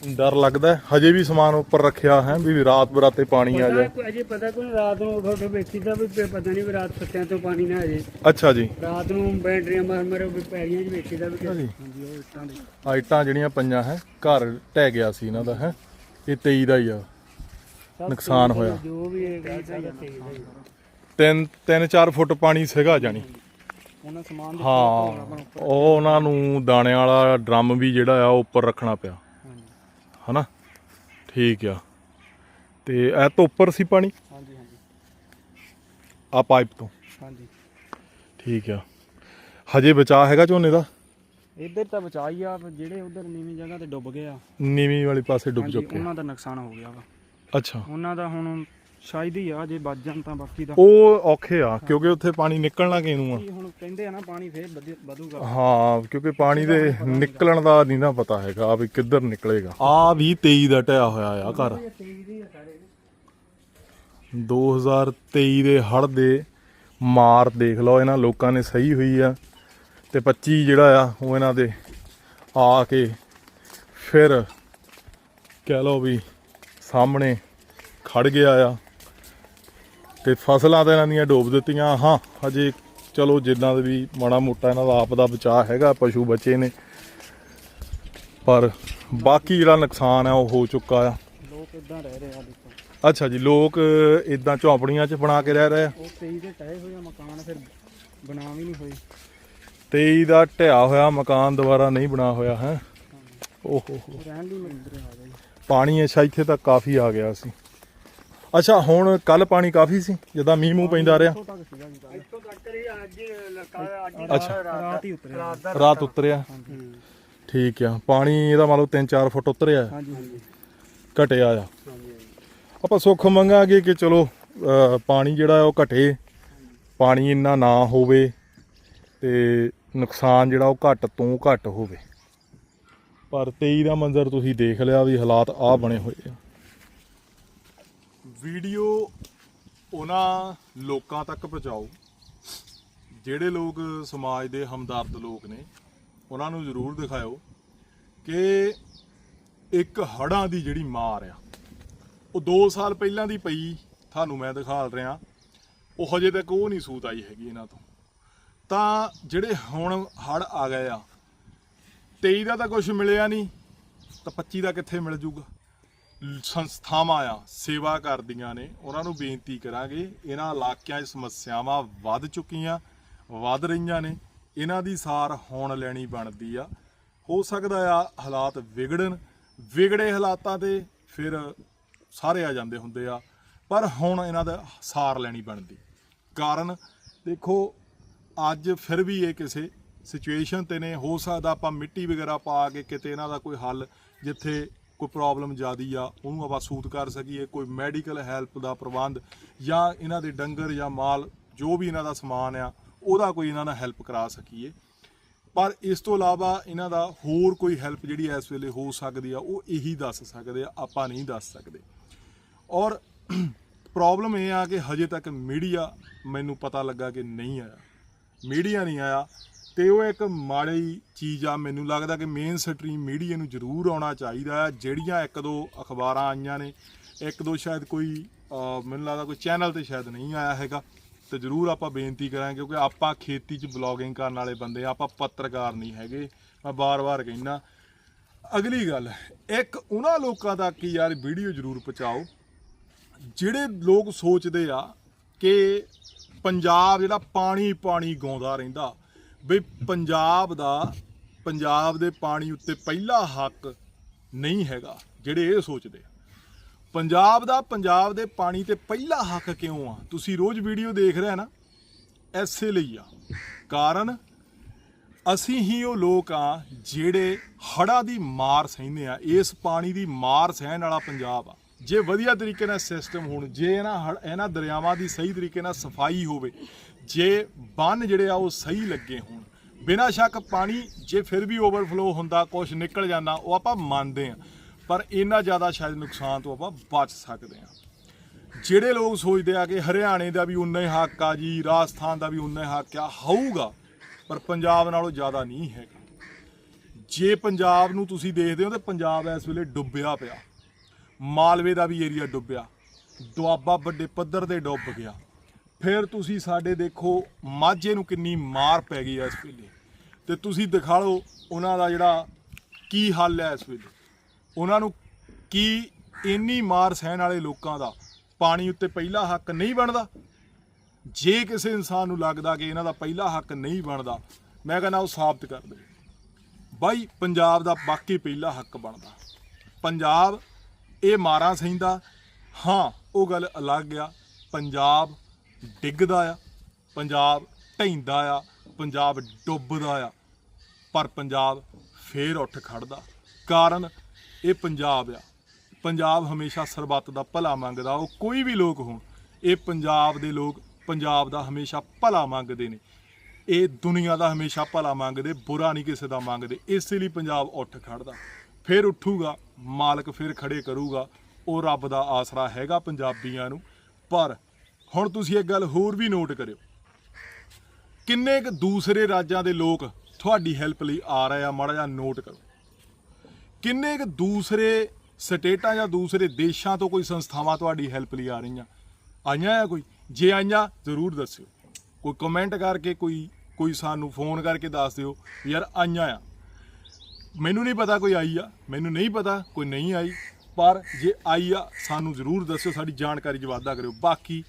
ਡਰ ਲੱਗਦਾ। ਹਜੇ ਵੀ ਸਮਾਨ ਉੱਪਰ ਰੱਖਿਆ ਹੈ। ਵੀ ਰਾਤ ਬਰਾਤੇ ਪਾਣੀ ਆ ਜਾਏ। ਅਜੇ ਪਤਾ ਕੋਈ ਰਾਤ ਨੂੰ ਉੱਠ ਕੇ ਵੇਖੀ ਦਾ ਵੀ ਪਤਾ ਨਹੀਂ ਵੀ ਰਾਤ ਸੁੱਤਿਆਂ ਤੋਂ ਪਾਣੀ ਨਾ ਆ ਅੱਛਾ ਜੀ। ਰਾਤ ਨੂੰ ਬੈਟਰੀਆਂ ਮਾਰ ਮਾਰ ਵੀ ਪੈਰੀਆਂ 'ਚ ਵੇਖੀ ਦਾ ਵੀ ਹਾਂਜੀ ਉਹ ਇੱਟਾਂ ਦੀ। ਆ ਇੱਟਾਂ ਜਿਹੜੀਆਂ ਪਈਆਂ ਹੈ ਘਰ ਢਹਿ ਗਿਆ ਸੀ ਇਹਨਾਂ ਦਾ ਹੈ। ਇਹ 23 ਦਾ ਹੀ ਆ। ਨੁਕਸਾਨ ਹੋਇਆ। ਜੋ ਵੀ ਹੈਗਾ ਸਾਰਾ ਤੇਜ਼ ਹੈ ਤਿੰਨ ਤਿੰਨ ਚਾਰ ਫੁੱਟ ਪਾਣੀ ਸੀਗਾ ਜਾਣੀ। ਉਹਨਾਂ ਸਮਾਨ ਦੇ ਹਾਂ ਉਹ ਉਹਨਾਂ ਨੂੰ ਦਾਣੇ ਵਾਲਾ ਡਰਮ ਵੀ ਜਿਹੜਾ ਆ ਉਹ ਉੱਪਰ ਰੱਖਣਾ ਪਿਆ। ਹਾਂਜੀ। ਹਨਾ? ਠੀਕ ਆ। ਤੇ ਇਹ ਤੋਂ ਉੱਪਰ ਸੀ ਪਾਣੀ? ਹਾਂਜੀ ਹਾਂਜੀ। ਆ ਪਾਈਪ ਤੋਂ? ਹਾਂਜੀ। ਠੀਕ ਆ। ਹਜੇ ਬਚਾ ਹੈਗਾ ਝੋਨੇ ਦਾ? ਇੱਧਰ ਤਾਂ ਬਚਾ ਹੀ ਆ ਜਿਹੜੇ ਉਧਰ ਨੀਵੀਂ ਜਗ੍ਹਾ ਤੇ ਡੁੱਬ ਗਏ ਆ। ਨੀਵੀਂ ਵਾਲੀ ਪਾਸੇ ਡੁੱਬ ਚੁੱਕੇ ਉਹਨਾਂ ਦਾ ਨੁਕਸਾਨ ਹੋ ਗਿਆ ਵਾ। ਅੱਛਾ। ਉਹਨਾਂ ਦਾ ਹੁਣ ਸ਼ਾਇਦ ਹੀ ਆ ਜੇ ਵੱਜ ਜਾਣ ਤਾਂ ਬਾਕੀ ਦਾ। ਉਹ ਔਖੇ ਆ ਕਿਉਂਕਿ ਉੱਥੇ ਪਾਣੀ ਨਿਕਲਣਾ ਕਿਨੂੰ ਆ। ਹੁਣ ਕਹਿੰਦੇ ਆ ਨਾ ਪਾਣੀ ਫੇਰ ਵਧੇ- ਵਧੂਗਾ। ਹਾਂ ਕਿਉਂਕਿ ਪਾਣੀ ਦੇ ਨਿਕਲਣ ਦਾ ਨਹੀਂ ਨਾ ਪਤਾ ਹੈਗਾ ਵੀ ਕਿੱਧਰ ਨਿਕਲੇਗਾ। ਆ ਵੀ 23 ਦਾ ਢਿਆ ਹੋਇਆ ਆ ਘਰ। 2023 ਦੇ ਹੜ੍ਹ ਦੇ ਮਾਰ ਦੇਖ ਲਓ ਇਹਨਾਂ ਲੋਕਾਂ ਨੇ ਸਹੀ ਹੋਈ ਆ। ਤੇ 25 ਜਿਹੜਾ ਆ ਉਹ ਇਹਨਾਂ ਦੇ ਆ ਕੇ ਫਿਰ ਕਹਿ ਲਓ ਵੀ ਸਾਹਮਣੇ ਖੜ ਗਿਆ ਆ। ਤੇ ਫਸਲਾਂ ਤਾਂ ਇਹਨਾਂ ਦੀਆਂ ਡੋਬ ਦਿੱਤੀਆਂ। ਹਾਂ ਹਜੇ ਚਲੋ ਜਿੰਨਾ ਦਾ ਵੀ ਮਾੜਾ ਮੋਟਾ ਇਹਨਾਂ ਦਾ ਆਪ ਦਾ ਬਚਾਅ ਹੈਗਾ ਪਸ਼ੂ ਬੱਚੇ ਨੇ। ਪਰ ਬਾਕੀ ਜਿਹੜਾ ਨੁਕਸਾਨ ਆ ਉਹ ਹੋ ਚੁੱਕਾ ਆ। ਲੋਕ ਇਦਾਂ ਰਹਿ ਰਹੇ ਆ ਦੇਖੋ। ਅੱਛਾ ਜੀ ਲੋਕ ਇਦਾਂ ਝੌਂਪੜੀਆਂ 'ਚ ਬਣਾ ਕੇ ਰਹਿ ਰਹੇ ਆ। ਉਹ 23 ਦੇ ਟਾਏ ਹੋਏ ਆ ਮਕਾਨ ਫਿਰ ਬਣਾ ਵੀ ਨਹੀਂ ਹੋਏ। 23 ਦਾ ਢਿਆ ਹੋਇਆ ਮਕਾਨ ਦੁਬਾਰਾ ਨਹੀਂ ਬਣਾ ਹੋਇਆ ਹੈ। ਓਹੋ ਹੋ ਰਹਿਣ ਲਈ ਮੰਦਰ ਆ ਗਏ। ਪਾਣੀ ਅੱਛਾ ਇੱਥੇ ਤੱਕ ਕਾਫੀ ਆ ਗਿਆ ਸੀ। ਅੱਛਾ ਹੁਣ ਕੱਲ ਪਾਣੀ ਕਾਫੀ ਸੀ ਜਿੱਦਾਂ ਮੀਂਹ ਮੂੰਹ ਪੈਂਦਾ ਰਿਹਾ। ਇੱਥੋਂ ਤੱਕ ਸੀਗਾ ਜੀ ਕੱਲ੍ਹ। ਇੱਥੋਂ ਤੱਕ ਹੀ ਅੱਜ ਲਗਾ ਅੱਜ ਅੱਛਾ। ਰਾਤ ਹੀ ਉਤਰਿਆ। ਰਾਤ ਉਤਰਿਆ ਠੀਕ ਆ ਪਾਣੀ ਇਹਦਾ ਮਤਲਬ ਲਓ 3-4 ਫੁੱਟ ਉਤਰਿਆ। ਹਾਂਜੀ ਹਾਂਜੀ ਘਟਿਆ ਆ। ਆਪਾਂ ਸੁੱਖ ਮੰਗਾਂਗੇ ਕਿ ਚਲੋ ਅਹ, ਪਾਣੀ ਜਿਹੜਾ ਹੈ ਉਹ ਘਟੇ। ਪਾਣੀ ਇੰਨਾ ਨਾ ਹੋਵੇ ਤੇ ਨੁਕਸਾਨ ਜਿਹੜਾ ਉਹ ਘੱਟ ਤੋਂ ਘੱਟ ਹੋਵੇ। ਪਰ 23 ਦਾ ਮੰਜ਼ਰ ਤੁਸੀਂ ਦੇਖ ਲਿਆ ਵੀ ਹਾਲਾਤ ਆ ਬਣੇ ਹੋਏ ਆ। ਵੀਡੀਓ ਉਹਨਾਂ ਲੋਕਾਂ ਤੱਕ ਪਹੁੰਚਾਓ, ਜਿਹੜੇ ਲੋਕ ਸਮਾਜ ਦੇ ਹਮਦਰਦ ਲੋਕ ਨੇ, ਉਹਨਾਂ ਨੂੰ ਜ਼ਰੂਰ ਦਿਖਾਇਓ ਕਿ ਇੱਕ ਹੜਾਂ ਦੀ ਜਿਹੜੀ ਮਾਰ ਆ, ਉਹ 2 ਸਾਲ ਪਹਿਲਾਂ ਦੀ ਪਈ, ਤੁਹਾਨੂੰ ਮੈਂ ਦਿਖਾਲ ਰਿਹਾ, ਉਹ ਹਜੇ ਤੱਕ ਉਹ ਨਹੀਂ ਸੂਤ ਆਈ ਹੈਗੀ ਇਹਨਾਂ ਤੋਂ। ਤਾਂ ਜਿਹੜੇ ਹੁਣ ਹੜ ਆ ਗਏ ਆ 23 ਦਾ ਤਾਂ ਕੁਝ ਮਿਲਿਆ ਨਹੀਂ, ਤਾਂ 25 ਦਾ ਕਿੱਥੇ ਮਿਲ ਜੂਗਾ? ਸੰਸਥਾਵਾਂ ਆ, ਸੇਵਾ ਕਰਦੀਆਂ ਨੇ, ਉਹਨਾਂ ਨੂੰ ਬੇਨਤੀ ਕਰਾਂਗੇ, ਇਹਨਾਂ ਇਲਾਕਿਆਂ 'ਚ ਸਮੱਸਿਆਵਾਂ ਵੱਧ ਚੁੱਕੀਆਂ, ਵੱਧ ਰਹੀਆਂ ਨੇ, ਇਹਨਾਂ ਦੀ ਸਾਰ ਹੁਣ ਲੈਣੀ ਬਣਦੀ ਆ। ਹੋ ਸਕਦਾ ਆ ਹਾਲਾਤ ਵਿਗੜਨ, ਵਿਗੜੇ ਹਾਲਾਤਾਂ ਤੇ ਫਿਰ ਸਾਰੇ ਆ ਜਾਂਦੇ ਹੁੰਦੇ ਆ, ਪਰ ਹੁਣ ਇਹਨਾਂ ਦਾ ਸਾਰ ਲੈਣੀ ਬਣਦੀ। ਕਾਰਨ ਦੇਖੋ, ਅੱਜ ਫਿਰ ਵੀ ਇਹ ਕਿਸੇ ਸਿਚੁਏਸ਼ਨ ਤੇ ਨੇ, ਹੋ ਸਕਦਾ ਆਪਾਂ ਮਿੱਟੀ ਵਗੈਰਾ ਪਾ ਕੇ ਕਿਤੇ ਇਹਨਾਂ ਦਾ ਕੋਈ ਹੱਲ, ਜਿੱਥੇ ਕੋਈ ਪ੍ਰੋਬਲਮ ਜ਼ਿਆਦੀ ਆ, ਉਹਨੂੰ ਆਪਾਂ ਸੂਤ ਕਰ ਸਕੀਏ, ਕੋਈ ਮੈਡੀਕਲ ਹੈਲਪ ਦਾ ਪ੍ਰਬੰਧ ਜਾਂ ਇਹਨਾਂ ਦੇ ਡੰਗਰ ਜਾਂ ਮਾਲ, ਜੋ ਵੀ ਇਹਨਾਂ ਦਾ ਸਮਾਨ ਆ, ਉਹਦਾ ਕੋਈ ਇਹਨਾਂ ਨਾਲ ਹੈਲਪ ਕਰਾ ਸਕੀਏ। ਪਰ ਇਸ ਤੋਂ ਇਲਾਵਾ ਇਹਨਾਂ ਦਾ ਹੋਰ ਕੋਈ ਹੈਲਪ ਜਿਹੜੀ ਇਸ ਵੇਲੇ ਹੋ ਸਕਦੀ ਆ, ਉਹ ਇਹੀ ਦੱਸ ਸਕਦੇ ਆ, ਆਪਾਂ ਨਹੀਂ ਦੱਸ ਸਕਦੇ। ਔਰ ਪ੍ਰੋਬਲਮ ਇਹ ਆ ਕਿ ਹਜੇ ਤੱਕ ਮੀਡੀਆ ਮੈਨੂੰ ਪਤਾ ਲੱਗਾ ਕਿ ਨਹੀਂ ਆਇਆ। ਮੀਡੀਆ ਨਹੀਂ ਆਇਆ ਤੇ ਉਹ ਇੱਕ ਮਾੜੀ ਚੀਜ਼ ਆ, ਮੈਨੂੰ ਲੱਗਦਾ ਕਿ ਮੇਨ ਸਟਰੀਮ ਮੀਡੀਆ ਨੂੰ ਜ਼ਰੂਰ ਆਉਣਾ ਚਾਹੀਦਾ ਆ, ਜਿਹੜੀਆਂ ਇੱਕ ਦੋ ਅਖਬਾਰਾਂ ਆਈਆਂ ਨੇ। ਇੱਕ ਦੋ ਸ਼ਾਇਦ ਕੋਈ ਮੈਨੂੰ ਲੱਗਦਾ ਕੋਈ ਚੈਨਲ ਤੇ ਸ਼ਾਇਦ ਨਹੀਂ ਆਇਆ ਹੈਗਾ, ਤੇ ਜ਼ਰੂਰ ਆਪਾਂ ਬੇਨਤੀ ਕਰਾਂਗੇ, ਕਿਉਂਕਿ ਆਪਾਂ ਖੇਤੀ 'ਚ ਬਲੌਗਿੰਗ ਕਰਨ ਵਾਲੇ ਬੰਦੇ ਆਪਾਂ ਪੱਤਰਕਾਰ ਨਹੀਂ ਹੈਗੇ, ਮੈਂ ਬਾਰ-ਬਾਰ ਕਹਿੰਦਾ। ਅਗਲੀ ਗੱਲ, ਇੱਕ ਉਹਨਾਂ ਲੋਕਾਂ ਤੱਕ ਕਿ ਯਾਰ ਵੀਡੀਓ ਜ਼ਰੂਰ ਪਹੁੰਚਾਓ, ਜਿਹੜੇ ਲੋਕ ਸੋਚਦੇ ਆ ਕਿ ਪੰਜਾਬ ਜਿਹੜਾ ਪਾਣੀ ਪਾਣੀ ਗਾਉਂਦਾ ਰਹਿੰਦਾ ਵੀ ਪੰਜਾਬ ਦਾ, ਪੰਜਾਬ ਦੇ ਪਾਣੀ ਉੱਤੇ ਪਹਿਲਾ ਹੱਕ ਨਹੀਂ ਹੈਗਾ, ਜਿਹੜੇ ਇਹ ਸੋਚਦੇ ਪੰਜਾਬ ਦਾ, ਪੰਜਾਬ ਦੇ ਪਾਣੀ ਤੇ ਪਹਿਲਾ ਹੱਕ ਕਿਉਂ ਆ? ਤੁਸੀਂ ਰੋਜ਼ ਵੀਡੀਓ ਦੇਖ ਰਹੇ ਨਾ, ਐਸੇ ਲਈ ਆ। ਕਾਰਨ, ਅਸੀਂ ਹੀ ਉਹ ਲੋਕ ਆ ਜਿਹੜੇ ਹੜ੍ਹਾਂ ਦੀ ਮਾਰ ਸਹਿੰਦੇ ਆ, ਇਸ ਪਾਣੀ ਦੀ ਮਾਰ ਸਹਿਣ ਵਾਲਾ ਪੰਜਾਬ ਆ। ਜੇ ਵਧੀਆ ਤਰੀਕੇ ਨਾਲ ਸਿਸਟਮ ਹੋਣ, ਜੇ ਇਹਨਾਂ ਹੜ੍ਹ- ਇਹਨਾਂ ਦਰਿਆਵਾਂ ਦੀ ਸਹੀ ਤਰੀਕੇ ਨਾਲ ਸਫ਼ਾਈ ਹੋਵੇ ਜੇ ਬੰਨ ਜਿਹੜੇ ਆ ਉਹ ਸਹੀ ਲੱਗੇ ਹੋਣ, ਬਿਨਾਂ ਸ਼ੱਕ ਪਾਣੀ ਜੇ ਫਿਰ ਵੀ ਓਵਰਫਲੋ ਹੁੰਦਾ ਕੁਝ ਨਿਕਲ ਜਾਂਦਾ, ਉਹ ਆਪਾਂ ਮੰਨਦੇ ਆ ਪਰ ਇੰਨਾ ਜ਼ਿਆਦਾ ਸ਼ਾਇਦ ਨੁਕਸਾਨ ਤੋਂ ਆਪਾਂ ਬਚ ਸਕਦੇ ਆ ਜਿਹੜੇ ਲੋਕ ਸੋਚਦੇ ਆ ਕਿ ਹਰਿਆਣੇ ਦਾ ਵੀ ਉਨਾ ਹੀ ਹੱਕ ਆ ਜੀ, ਰਾਜਸਥਾਨ ਦਾ ਵੀ ਉਨਾ ਹੀ ਹੱਕ ਆ, ਹੋਊਗਾ, ਪਰ ਪੰਜਾਬ ਨਾਲੋਂ ਜ਼ਿਆਦਾ ਨਹੀਂ ਹੈਗਾ। ਜੇ ਪੰਜਾਬ ਨੂੰ ਤੁਸੀਂ ਦੇਖਦੇ ਹੋ ਤੇ ਪੰਜਾਬ ਇਸ ਵੇਲੇ ਡੁੱਬਿਆ ਪਿਆ। ਮਾਲਵੇ ਦਾ ਵੀ ਏਰੀਆ ਡੁੱਬਿਆ। ਦੁਆਬਾ ਵੱਡੇ ਪੱਧਰ ਤੇ ਡੁੱਬ ਗਿਆ। ਫਿਰ ਤੁਸੀਂ ਸਾਡੇ ਦੇਖੋ ਮਾਝੇ ਨੂੰ ਕਿੰਨੀ ਮਾਰ ਪੈ ਗਈ ਐ ਇਸ ਵੇਲੇ। ਤੇ ਤੁਸੀਂ ਦਿਖਾ ਲਓ ਉਹਨਾਂ ਦਾ ਜਿਹੜਾ ਕੀ ਹੱਲ ਹੈ ਇਸ ਵੇਲੇ। ਉਹਨਾਂ ਨੂੰ ਕੀ ਇੰਨੀ ਮਾਰ ਸਹਿਣ ਵਾਲੇ ਲੋਕਾਂ ਦਾ ਪਾਣੀ ਉੱਤੇ ਪਹਿਲਾ ਹੱਕ ਨਹੀਂ ਬਣਦਾ? ਜੇ ਕਿਸੇ ਇਨਸਾਨ ਨੂੰ ਲੱਗਦਾ ਕਿ ਇਹਨਾਂ ਦਾ ਪਹਿਲਾ ਹੱਕ ਨਹੀਂ ਬਣਦਾ, ਮੈਂ ਕਹਿੰਦਾ ਉਹ ਸਾਬਤ ਕਰ ਦੇ ਬਾਈ, ਪੰਜਾਬ ਦਾ ਬਾਕੀ ਪਹਿਲਾ ਹੱਕ ਬਣਦਾ। ਪੰਜਾਬ, ਇਹ ਮਾਰਾਂ ਸਹਿੰਦਾ। ਹਾਂ, ਉਹ ਗੱਲ ਅਲੱਗ ਆ। ਪੰਜਾਬ ਡਿੱਗਦਾ ਆ, ਪੰਜਾਬ ਢਹਿੰਦਾ ਆ, ਪੰਜਾਬ ਡੁੱਬਦਾ ਆ, ਪਰ ਪੰਜਾਬ ਫੇਰ ਉੱਠ ਖੜਦਾ ਕਾਰਨ ਇਹ ਪੰਜਾਬ ਆ। ਪੰਜਾਬ ਹਮੇਸ਼ਾ ਸਰਬੱਤ ਦਾ ਭਲਾ ਮੰਗਦਾ, ਉਹ ਕੋਈ ਵੀ ਲੋਕ ਹੋਣ, ਇਹ ਪੰਜਾਬ ਦੇ ਲੋਕ ਪੰਜਾਬ ਦਾ ਹਮੇਸ਼ਾ ਭਲਾ ਮੰਗਦੇ ਨੇ। ਇਹ ਦੁਨੀਆ ਦਾ ਹਮੇਸ਼ਾ ਭਲਾ ਮੰਗਦੇ, ਬੁਰਾ ਨਹੀਂ ਕਿਸੇ ਦਾ ਮੰਗਦੇ, ਇਸੇ ਲਈ ਪੰਜਾਬ ਉੱਠ ਖੜਦਾ ਫਿਰ ਉੱਠੂਗਾ, ਮਾਲਕ ਫਿਰ ਖੜੇ ਕਰੂਗਾ, ਉਹ ਰੱਬ ਦਾ ਆਸਰਾ ਹੈਗਾ ਪੰਜਾਬੀਆਂ ਨੂੰ, ਪਰ ਹੁਣ ਤੁਸੀਂ ਇੱਕ ਗੱਲ ਹੋਰ ਵੀ ਨੋਟ ਕਰਿਓ। ਕਿੰਨੇ ਕੁ ਦੂਸਰੇ ਰਾਜਾਂ ਦੇ ਲੋਕ ਤੁਹਾਡੀ ਹੈਲਪ ਲਈ ਆ ਰਹੇ ਆ? ਮਾੜਾ ਜਿਹਾ ਨੋਟ ਕਰੋ। ਕਿੰਨੇ ਕੁ ਦੂਸਰੇ ਸਟੇਟਾਂ ਜਾਂ ਦੂਸਰੇ ਦੇਸ਼ਾਂ ਤੋਂ ਕੋਈ ਸੰਸਥਾਵਾਂ ਤੁਹਾਡੀ ਹੈਲਪ ਲਈ ਆ ਰਹੀਆਂ? ਆਈਆਂ ਆ ਕੋਈ? ਜੇ ਆਈਆਂ, ਜ਼ਰੂਰ ਦੱਸਿਓ। ਕੋਈ ਕਮੈਂਟ ਕਰਕੇ, ਕੋਈ ਕੋਈ ਸਾਨੂੰ ਫੋਨ ਕਰਕੇ ਦੱਸ ਦਿਓ ਵੀ ਯਾਰ ਆਈਆਂ ਆ। ਮੈਨੂੰ ਨਹੀਂ ਪਤਾ ਕੋਈ ਆਈ ਆ, ਮੈਨੂੰ ਨਹੀਂ ਪਤਾ ਕੋਈ ਨਹੀਂ ਆਈ, ਪਰ ਜੇ ਆਈ ਆ, ਸਾਨੂੰ ਜ਼ਰੂਰ ਦੱਸਿਓ, ਸਾਡੀ ਜਾਣਕਾਰੀ 'ਚ ਵਾਧਾ ਕਰਿਓ। ਬਾਕੀ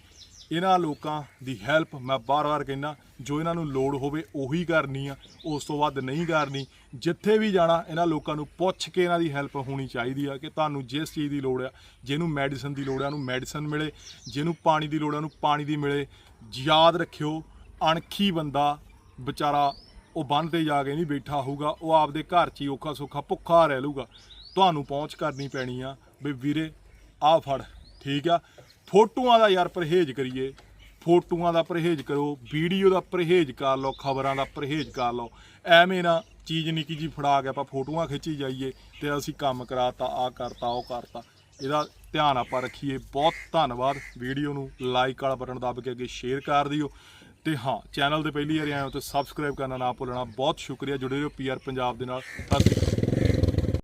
ਇਹਨਾਂ ਲੋਕਾਂ ਦੀ ਹੈਲਪ ਮੈਂ ਬਾਰ-ਬਾਰ ਕਹਿੰਦਾ, ਜੋ ਇਹਨਾਂ ਨੂੰ ਲੋੜ ਹੋਵੇ ਉਹੀ ਕਰਨੀ ਆ, ਉਸ ਤੋਂ ਵੱਧ ਨਹੀਂ ਕਰਨੀ। ਜਿੱਥੇ ਵੀ ਜਾਣਾ, ਇਹਨਾਂ ਲੋਕਾਂ ਨੂੰ ਪੁੱਛ ਕੇ ਇਹਨਾਂ ਦੀ ਹੈਲਪ ਹੋਣੀ ਚਾਹੀਦੀ ਆ ਕਿ ਤੁਹਾਨੂੰ ਜਿਸ ਚੀਜ਼ ਦੀ ਲੋੜ ਆ, ਜਿਹਨੂੰ ਮੈਡੀਸਨ ਦੀ ਲੋੜ ਆ, ਉਹਨੂੰ ਮੈਡੀਸਨ ਮਿਲੇ, ਜਿਹਨੂੰ ਪਾਣੀ ਦੀ ਲੋੜ ਆ, ਉਹਨੂੰ ਪਾਣੀ ਦੀ ਮਿਲੇ। ਯਾਦ ਰੱਖਿਓ, ਅਣਖੀ ਬੰਦਾ ਵਿਚਾਰਾ ਉਹ ਬੰਨ ਤੇ ਜਾ ਕੇ ਨਹੀਂ ਬੈਠਾ ਹੋਊਗਾ, ਉਹ ਆਪਦੇ ਘਰ 'ਚ ਹੀ ਔਖਾ ਸੌਖਾ ਭੁੱਖਾ ਰਹਿ ਲੂਗਾ ਤੁਹਾਨੂੰ ਪਹੁੰਚ ਕਰਨੀ ਪੈਣੀ ਆ ਵੀ ਵੀਰੇ, ਆਹ ਫੜ, ਠੀਕ ਆ? ਫੋਟੋਆਂ ਦਾ ਯਾਰ ਪਰਹੇਜ਼ ਕਰੀਏ, ਫੋਟੋਆਂ ਦਾ ਪਰਹੇਜ਼ ਕਰੋ, ਵੀਡੀਓ ਦਾ ਪਰਹੇਜ਼ ਕਰ ਲਓ, ਖਬਰਾਂ ਦਾ ਪਰਹੇਜ਼ ਕਰ ਲਓ। ਐਵੇਂ ਨਾ ਚੀਜ਼ ਨਿੱਕੀ ਜੀ ਫੜਾ ਕੇ ਆਪਾਂ ਫੋਟੋਆਂ ਖਿੱਚੀ ਜਾਈਏ ਤੇ ਅਸੀਂ ਕੰਮ ਕਰਾਤਾ ਆ ਕਰਤਾ, ਉਹ ਕਰਤਾ। ਇਹਦਾ ਧਿਆਨ ਆਪਾਂ ਰੱਖੀਏ। ਬਹੁਤ ਧੰਨਵਾਦ। ਵੀਡੀਓ ਨੂੰ ਲਾਈਕ ਵਾਲਾ ਬਟਨ ਦੱਬ ਕੇ ਅੱਗੇ ਸ਼ੇਅਰ ਕਰ ਦਿਓ। ਤੇ ਹਾਂ ਚੈਨਲ ਤੇ ਪਹਿਲੀ ਵਾਰ ਆਏ ਹੋ ਤੇ ਸਬਸਕ੍ਰਾਈਬ ਕਰਨਾ ਨਾ ਭੁੱਲਣਾ। ਬਹੁਤ ਸ਼ੁਕਰੀਆ। ਜੁੜੇ ਰਹੋ ਪੀਆਰ ਪੰਜਾਬ ਦੇ ਨਾਲ। ਸਤਿ ਸ਼੍ਰੀ ਅਕਾਲ।